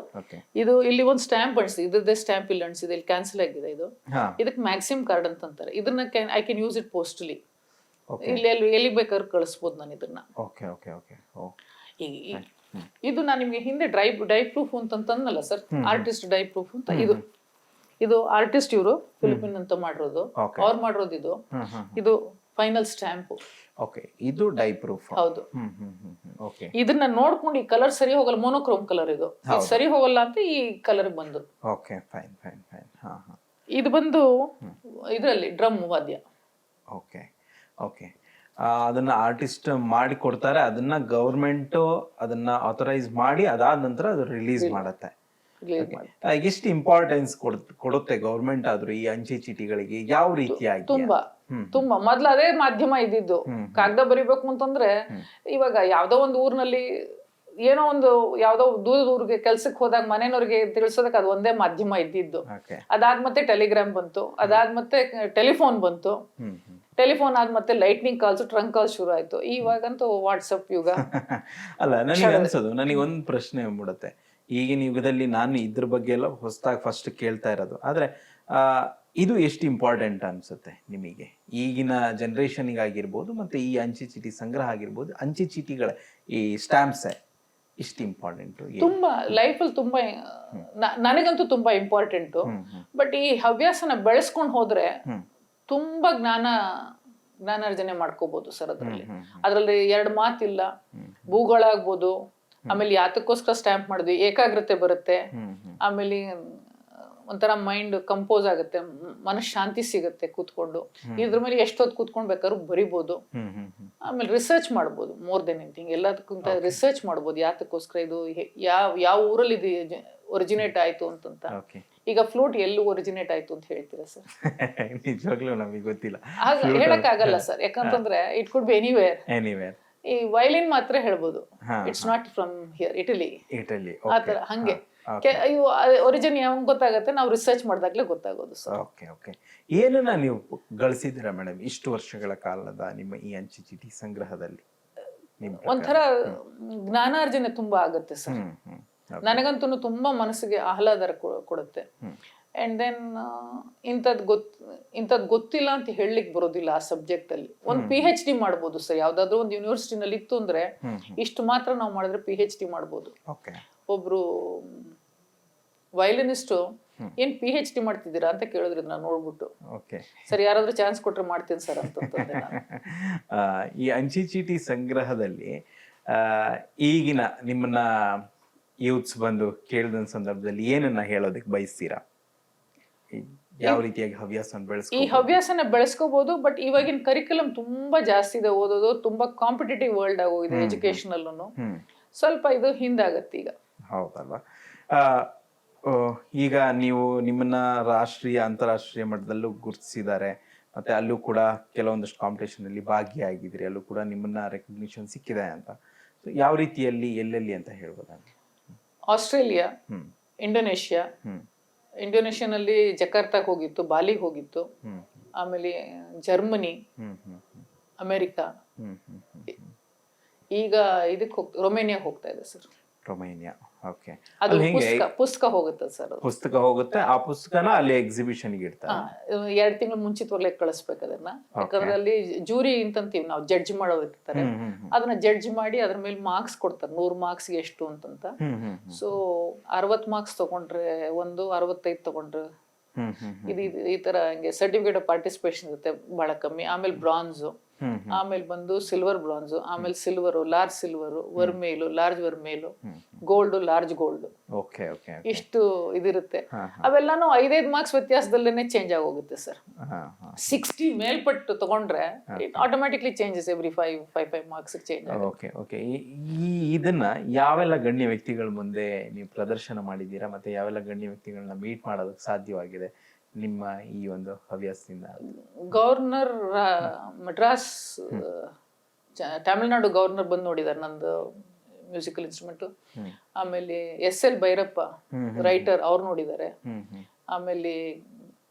ಇದು ಇಲ್ಲಿ ಒಂದು ಸ್ಟ್ಯಾಂಪ್ ಅಣಿಸಿ ಇದ್ರದ್ದೇ ಸ್ಟ್ಯಾಂಪ್ ಇಲ್ಲಿ ಅಣಿಸಿದೆ ಇಲ್ಲಿ ಕ್ಯಾನ್ಸಲ್ ಆಗಿದೆ ಇದು. ಇದಕ್ಕೆ ಮ್ಯಾಕ್ಸಿಮ್ ಕಾರ್ಡ್ ಅಂತ ಅಂತಾರೆ. ಇದನ್ನ can I can use it ಪೋಸ್ಟ್ಲಿ ಇಲ್ಲಿ ಎಲ್ಲಿ ಎಲ್ಲಿ ಬೇಕಾದ್ರೂ ಕಳಿಸ್ಬೋದು ನಾನು ಇದನ್ನ. ಓಕೆ ಓಕೆ ಓಕೆ ಓ. ಈ- ಈ- ಇದು ನಾನು ನಿಮಗೆ ಹಿಂದೆ ಡ್ರೈ ಡೈ ಪ್ರೂಫ್ ಅಂತ ಸರ್ ಆರ್ಟಿಸ್ಟ್ ಡೈ ಪ್ರೂಫ್ ಅಂತ ಇದು. ಇದು ಆರ್ಟಿಸ್ಟ್ ಇವರು ಫಿಲಿಪಿನ್ ಅಂತ ಮಾಡಿರೋದು. ಅವ್ರು ಮಾಡಿರೋದು ಇದು. ಇದು ಫೈನಲ್ ಸ್ಟ್ಯಾಂಪ್ ಓಕೆ ಇದು ಡೈ ಪ್ರೂಫ್ ಹೌದು ಓಕೆ. ಇದನ್ನ ನೋಡ್ಕೊಂಡು ಈ ಕಲರ್ ಸರಿ ಹೋಗಲ್ಲ ಮೋನೋಕ್ರೋಮ್ ಕಲರ್ ಇದು. ಇದು ಸರಿ ಹೋಗಲ್ಲ ಅಂತ ಈ ಕಲರ್ ಬಂದು. ಓಕೆ ಫೈನ್ ಫೈನ್ ಫೈನ್ ಹಾ ಹಾ. ಇದು ಬಂದು ಇದರಲ್ಲಿ ಡ್ರಮ್ ವಾದ್ಯ. Okay okay. ಅದನ್ನ ಆರ್ಟಿಸ್ಟ್ ಮಾಡಿ ಕೊಡ್ತಾರೆ ಅದನ್ನ ಗೌರ್ಮೆಂಟ್ ಅದನ್ನ ಆಥರೈಸ್ ಮಾಡಿ ಅದಾದ ನಂತರ ಅದು ರಿಲೀಸ್ ಮಾಡುತ್ತೆ. ಎಷ್ಟು ಇಂಪಾರ್ಟೆನ್ಸ್ ಕೊಡುತ್ತೆ ಗೌರ್ಮೆಂಟ್ ಆದ್ರೂ ಈ ಅಂಚೆ ಚೀಟಿಗಳಿಗೆ? ಯಾವ ರೀತಿಯಾಗಿ ತುಂಬಾ. ತುಂಬಾ ಮೊದ್ಲು ಅದೇ ಮಾಧ್ಯಮ ಇದ್ದಿದ್ದು. ಕಾಗದ ಬರಿಬೇಕು ಅಂತಂದ್ರೆ ಇವಾಗ ಯಾವ್ದೋ ಒಂದು ಊರಿನಲ್ಲಿ ಏನೋ ಒಂದು ಯಾವ್ದೋ ದೂರದ ಊರಿಗೆ ಕೆಲ್ಸಕ್ಕೆ ಹೋದಾಗ ಮನೆಯವ್ರಿಗೆ ತಿಳ್ಸೋದಕ್ಕೆ ಅದು ಒಂದೇ ಮಾಧ್ಯಮ ಇದ್ದಿದ್ದು. ಅದಾದ್ ಮತ್ತೆ ಟೆಲಿಗ್ರಾಮ್ ಬಂತು. ಅದಾದ ಮತ್ತೆ ಟೆಲಿಫೋನ್ ಬಂತು. ಟೆಲಿಫೋನ್ ಆದ ಮತ್ತೆ ಲೈಟ್ನಿಂಗ್ ಕಾಲ್ಸ್ ಟ್ರಂಕ್ ಕಾಲ್ಸ್ ಶುರು ಆಯ್ತು. ಇವಾಗಂತೂ ವಾಟ್ಸಪ್ ಯುಗ. ಅಲ್ಲ ನನಗೆ ಅನ್ಸೋದು ನನಗೆ ಒಂದು ಪ್ರಶ್ನೆ ಬಿಡುತ್ತೆ ಈಗಿನ ಯುಗದಲ್ಲಿ ನಾನು ಇದ್ರ ಬಗ್ಗೆ ಎಲ್ಲ ಹೊಸದಾಗಿ ಫಸ್ಟ್ ಕೇಳ್ತಾ ಇರೋದು. ಆದ್ರೆ ಆ, ಇದು ಎಷ್ಟು ಇಂಪಾರ್ಟೆಂಟ್ ಅನ್ಸುತ್ತೆ ನಿಮಗೆ? ಈಗಿನ ಜನರೇಷನ್ಗೆ ಆಗಿರ್ಬೋದು ಮತ್ತೆ ಈ ಅಂಚೆ ಚೀಟಿ ಸಂಗ್ರಹ ಆಗಿರ್ಬೋದು ಅಂಚೆ ಚೀಟಿಗಳ ಈ ಸ್ಟ್ಯಾಂಪ್ಸ್ ಇಷ್ಟು ಇಂಪಾರ್ಟೆಂಟ್ ತುಂಬಾ ಲೈಫಲ್ಲಿ ತುಂಬಾ ನನಗಂತೂ ತುಂಬಾ ಇಂಪಾರ್ಟೆಂಟು ಬಟ್ ಈ ಹವ್ಯಾಸನ ಬೆಳೆಸ್ಕೊಂಡು ಹೋದ್ರೆ. ತುಂಬಾ ಜ್ಞಾನ ಜ್ಞಾನಾರ್ಜನೆ ಮಾಡ್ಕೋಬಹುದು ಸರ್ ಅದರಲ್ಲಿ. ಅದರಲ್ಲಿ ಎರಡು ಮಾತಿಲ್ಲ. ಭೂಗೋಳ ಆಗ್ಬೋದು ಆಮೇಲೆ ಯಾತಕ್ಕೋಸ್ಕರ ಸ್ಟ್ಯಾಂಪ್ ಮಾಡಿದ್ವಿ ಏಕಾಗ್ರತೆ ಬರುತ್ತೆ. ಆಮೇಲೆ ಒಂಥರ ಮೈಂಡ್ ಕಂಪೋಸ್ ಆಗುತ್ತೆ ಮನಶಾಂತಿ ಶಾಂತಿ ಸಿಗುತ್ತೆ ಕೂತ್ಕೊಂಡು. ಇದ್ರ ಮೇಲೆ ಎಷ್ಟೊತ್ತು ಕೂತ್ಕೊಂಡು ಬೇಕಾದ್ರೂ ಬರಿಬೋದು. ಆಮೇಲೆ ರಿಸರ್ಚ್ ಮಾಡ್ಬೋದು ಮೋರ್ ದೆನ್ ಎನಿಥಿಂಗ್ ಎಲ್ಲದಕ್ಕಿಂತ ರಿಸರ್ಚ್ ಮಾಡ್ಬೋದು ಯಾತಕ್ಕೋಸ್ಕರ ಇದು ಯಾವ ಯಾವ ಊರಲ್ಲಿ ಇದು ಒರಿಜಿನೇಟ್ ಆಯ್ತು ಅಂತಂತ. ಈಗ ಫ್ಲೂಟ್ ಎಲ್ಲಿ ಒರಿಜಿನೇಟ್ ಆಯ್ತು ಅಂತ ಹೇಳ್ತೀರಾ ಸರ್ ನಿಜವಾಗ್ಲೂ ನಮಗೆ ಗೊತ್ತಿಲ್ಲ. ಹೇಳಕ್ ಆಗಲ್ಲ ಸರ್ ಯಾಕಂತಂದ್ರೆ it could be anywhere anywhere ಈ ವೈಲಿನ್ ಮಾತ್ರ ಹೇಳ್ಬೋದು. It's not from here Italy Italy ಆತರ ತರ ಹಂಗೆ. ಇವು ಒರಿಜಿನ್ ಯಾವಾಗ ಗೊತ್ತಾಗುತ್ತೆ ನಾವು ರಿಸರ್ಚ್ ಮಾಡಿದಾಗಲೇ ಗೊತ್ತಾಗೋದು ಸರ್. Okay okay. ಏನನ್ನ ನೀವು ಗಳಿಸಿದ್ದೀರಾ ಮೇಡಮ್ ಇಷ್ಟು ವರ್ಷಗಳ ಕಾಲದ ನಿಮ್ಮ ಈ ಅಂಚೆ ಚೀಟಿ ಸಂಗ್ರಹದಲ್ಲಿ? ಒಂಥರ ಜ್ಞಾನಾರ್ಜನೆ ತುಂಬಾ ಆಗುತ್ತೆ ಸರ್. ನನಗಂತೂ ತುಂಬಾ ಮನಸ್ಸಿಗೆ ಆಹ್ಲಾದರ ಕೊಡುತ್ತೆ. ಅಂಡ್ ದೆನ್ ಇಂಥದ್ ಗೊತ್ ಇಂಥದ್ ಗೊತ್ತಿಲ್ಲ ಅಂತ ಹೇಳಲಿಕ್ಕೆ ಬರೋದಿಲ್ಲ ಆ ಸಬ್ಜೆಕ್ಟ್ ಅಲ್ಲಿ. ಒಂದು ಪಿ ಹೆಚ್ ಡಿ ಮಾಡ್ಬೋದು ಸರ್. ಯಾವ್ದಾದ್ರು ಒಂದು ಯೂನಿವರ್ಸಿಟಿನಲ್ಲಿ ಇತ್ತು ಅಂದ್ರೆ ಇಷ್ಟು ಮಾತ್ರ ನಾವು ಮಾಡಿದ್ರೆ ಪಿ ಹೆಚ್ ಡಿ ಮಾಡ್ಬೋದು. ಒಬ್ರು ವಯಲಿನಿಸ್ಟು ಏನ್ ಪಿ ಹೆಚ್ ಡಿ ಮಾಡ್ತಿದ್ದೀರಾ ಅಂತ ಕೇಳಿದ್ರು ನಾನು ನೋಡ್ಬಿಟ್ಟು. ಓಕೆ ಸರ್ ಯಾರಾದ್ರೂ ಚಾನ್ಸ್ ಕೊಟ್ರೆ ಮಾಡ್ತೀನಿ ಸರ್ ಆ, ಈ ಅಂಚೆ ಚೀಟಿ ಸಂಗ್ರಹದಲ್ಲಿ ಈಗಿನ ನಿಮ್ಮನ್ನ ಯೂತ್ಸ್ ಬಂದು ಕೇಳಿದ ಸಂದರ್ಭದಲ್ಲಿ ಏನನ್ನ ಹೇಳೋದಕ್ಕೆ ಬಯಸ್ತೀರಾ? ಯಾವ ರೀತಿಯಾಗಿ ಹವ್ಯಾಸವನ್ನು ಈ ಬೆಳೆಸ್ಕೊ ಹವ್ಯಾಸನ ಬೆಳೆಸ್ಕೋಬಹುದು ಬಟ್ ಇವಾಗಿನ ಕರಿಕುಲಮ್ ತುಂಬಾ ಜಾಸ್ತಿ ಇದೆ ಓದೋದು ತುಂಬಾ ಕಾಂಪಿಟೇಟಿವ್ ವರ್ಲ್ಡ್ ಆಗೋಗಿದೆ ಎಜುಕೇಶನ್ ಅಲ್ಲೂ ಹ್ಮ್. ಸ್ವಲ್ಪ ಇದು ಹಿಂದಾಗತ್ತೆ ಈಗ. ಹೌದಲ್ವಾ? ಈಗ ನೀವು ನಿಮ್ಮನ್ನ ರಾಷ್ಟ್ರೀಯ ಅಂತಾರಾಷ್ಟ್ರೀಯ ಮಟ್ಟದಲ್ಲೂ ಗುರುತಿಸಿದ್ದಾರೆ. ಮತ್ತೆ ಅಲ್ಲೂ ಕೂಡ ಕೆಲವೊಂದಷ್ಟು ಕಾಂಪಿಟೇಷನ್ ಅಲ್ಲಿ ಭಾಗಿಯಾಗಿದ್ರಿ ಅಲ್ಲೂ ಕೂಡ ನಿಮ್ಮನ್ನ ರೆಕಗ್ನಿಷನ್ ಸಿಕ್ಕಿದೆ ಅಂತ. ಸೊ ಯಾವ ರೀತಿಯಲ್ಲಿ ಎಲ್ಲೆಲ್ಲಿ ಅಂತ ಹೇಳ್ಬೋದ? ಆಸ್ಟ್ರೇಲಿಯಾ ಇಂಡೋನೇಷ್ಯಾ ಇಂಡೋನೇಷ್ಯಾನಲ್ಲಿ ಜಕಾರ್ತಾಕ್ ಹೋಗಿತ್ತು ಬಾಲಿಗೆ ಹೋಗಿತ್ತು. ಆಮೇಲೆ ಜರ್ಮನಿ ಅಮೆರಿಕಾ. ಈಗ ಇದಕ್ಕೆ ಹೋಗ್ತಾ ರೊಮೇನಿಯಾ ಹೋಗ್ತಾ ಇದೆ ಸರ್. ರೊಮೇನಿಯಾ. ಓಕೆ ಅದು ಅಲ್ಲಿ ಹೆಂಗೆ? ಪುಸ್ತಕ ಪುಸ್ತಕ ಹೋಗುತ್ತೆ ಸರ್ ಅದು. ಪುಸ್ತಕ ಹೋಗುತ್ತೆ ಆ ಪುಸ್ತಕನ ಅಲ್ಲಿ ಎಕ್ಸಿಬಿಷನ್ ಇಡ್ತಾರೆ. ಎರಡು ತಿಂಗಳು ಮುಂಚಿತವಾಗ್ಲೇ ಕಳಿಸ್ಬೇಕು ಅದನ್ನ. ಯಾಕಂದ್ರೆ ಅಲ್ಲಿ ಜೂರಿ ಅಂತಂತೀವಿ ನಾವು ಜಡ್ಜ್ ಮಾಡೋದಿರ್ತಾರೆ ಇರ್ತಾರೆ ಹ್ಮ್ ಹ್ಮ್ ಹ್ಮ್. ಅದನ್ನ ಜಡ್ಜ್ ಮಾಡಿ ಅದ್ರ ಮೇಲೆ ಮಾರ್ಕ್ಸ್ ಕೊಡ್ತಾರೆ ನೂರ್ ಮಾರ್ಕ್ಸ್ ಎಷ್ಟು ಅಂತಂತ. ಹ್ಮ್ ಹ್ಮ್ ಸೊ ಅರವತ್ ಮಾರ್ಕ್ಸ್ ತಗೊಂಡ್ರೆ ಒಂದು ಅರವತ್ತೈದು ತಗೊಂಡ್ರೆ. ಹ್ಮ್ ಹ್ಮ್ ಹ್ಮ್ ಇದು ಇದು- ಈ ತರ ಹಂಗೆ ಸರ್ಟಿಫಿಕೇಟ್ ಆಫ್ ಪಾರ್ಟಿಸಿಪೇಷನ್ ಇರುತ್ತೆ ಬಹಳ ಕಮ್ಮಿ. ಆಮೇಲೆ ಬ್ರಾನ್ಸು ಆಮೇಲೆ ಬಂದು ಸಿಲ್ವರ್ ಬ್ರಾನ್ಸ್ ಆಮೇಲೆ silver large silver vermeil large vermeil gold large gold okay okay ಇಷ್ಟು ಇದಿರುತ್ತೆ. ಅವೆಲ್ಲಾನು ಐದೈದು ಮಾರ್ಕ್ಸ್ ವ್ಯತ್ಯಾಸದಲ್ಲೇನೆ ಚೇಂಜ್ ಆಗೋಗುತ್ತೆ ಸರ್. ಸಿಕ್ಸ್ಟಿ ಮೇಲ್ಪಟ್ಟು ತಗೊಂಡ್ರೆ automatically changes every five five five marks change okay okay. ಈ ಇದನ್ನ ಯಾವೆಲ್ಲ ಗಣ್ಯ ವ್ಯಕ್ತಿಗಳ ಮುಂದೆ ನೀವು ಪ್ರದರ್ಶನ ಮಾಡಿದ್ದೀರಾ? ಮತ್ತೆ ಯಾವೆಲ್ಲ ಗಣ್ಯ ವ್ಯಕ್ತಿಗಳನ್ನ ಮೀಟ್ ಮಾಡೋದಕ್ಕೆ ಸಾಧ್ಯವಾಗಿದೆ? ನಿಮ್ಮ ಈ ಒಂದು ಹವ್ಯಾಸದಿಂದ ಗವರ್ನರ್ ಮಡ್ರಾಸ್ ತಮಿಳ್ನಾಡು ಗವರ್ನರ್ ಬಂದು ನೋಡಿದಾರೆ ನಂದು ಮ್ಯೂಸಿಕಲ್ ಇನ್ಸ್ಟ್ರೂಮೆಂಟ್. ಆಮೇಲೆ ಎಸ್ ಎಲ್ ಭೈರಪ್ಪ ರೈಟರ್ ಅವ್ರು ನೋಡಿದ್ದಾರೆ ಆಮೇಲೆ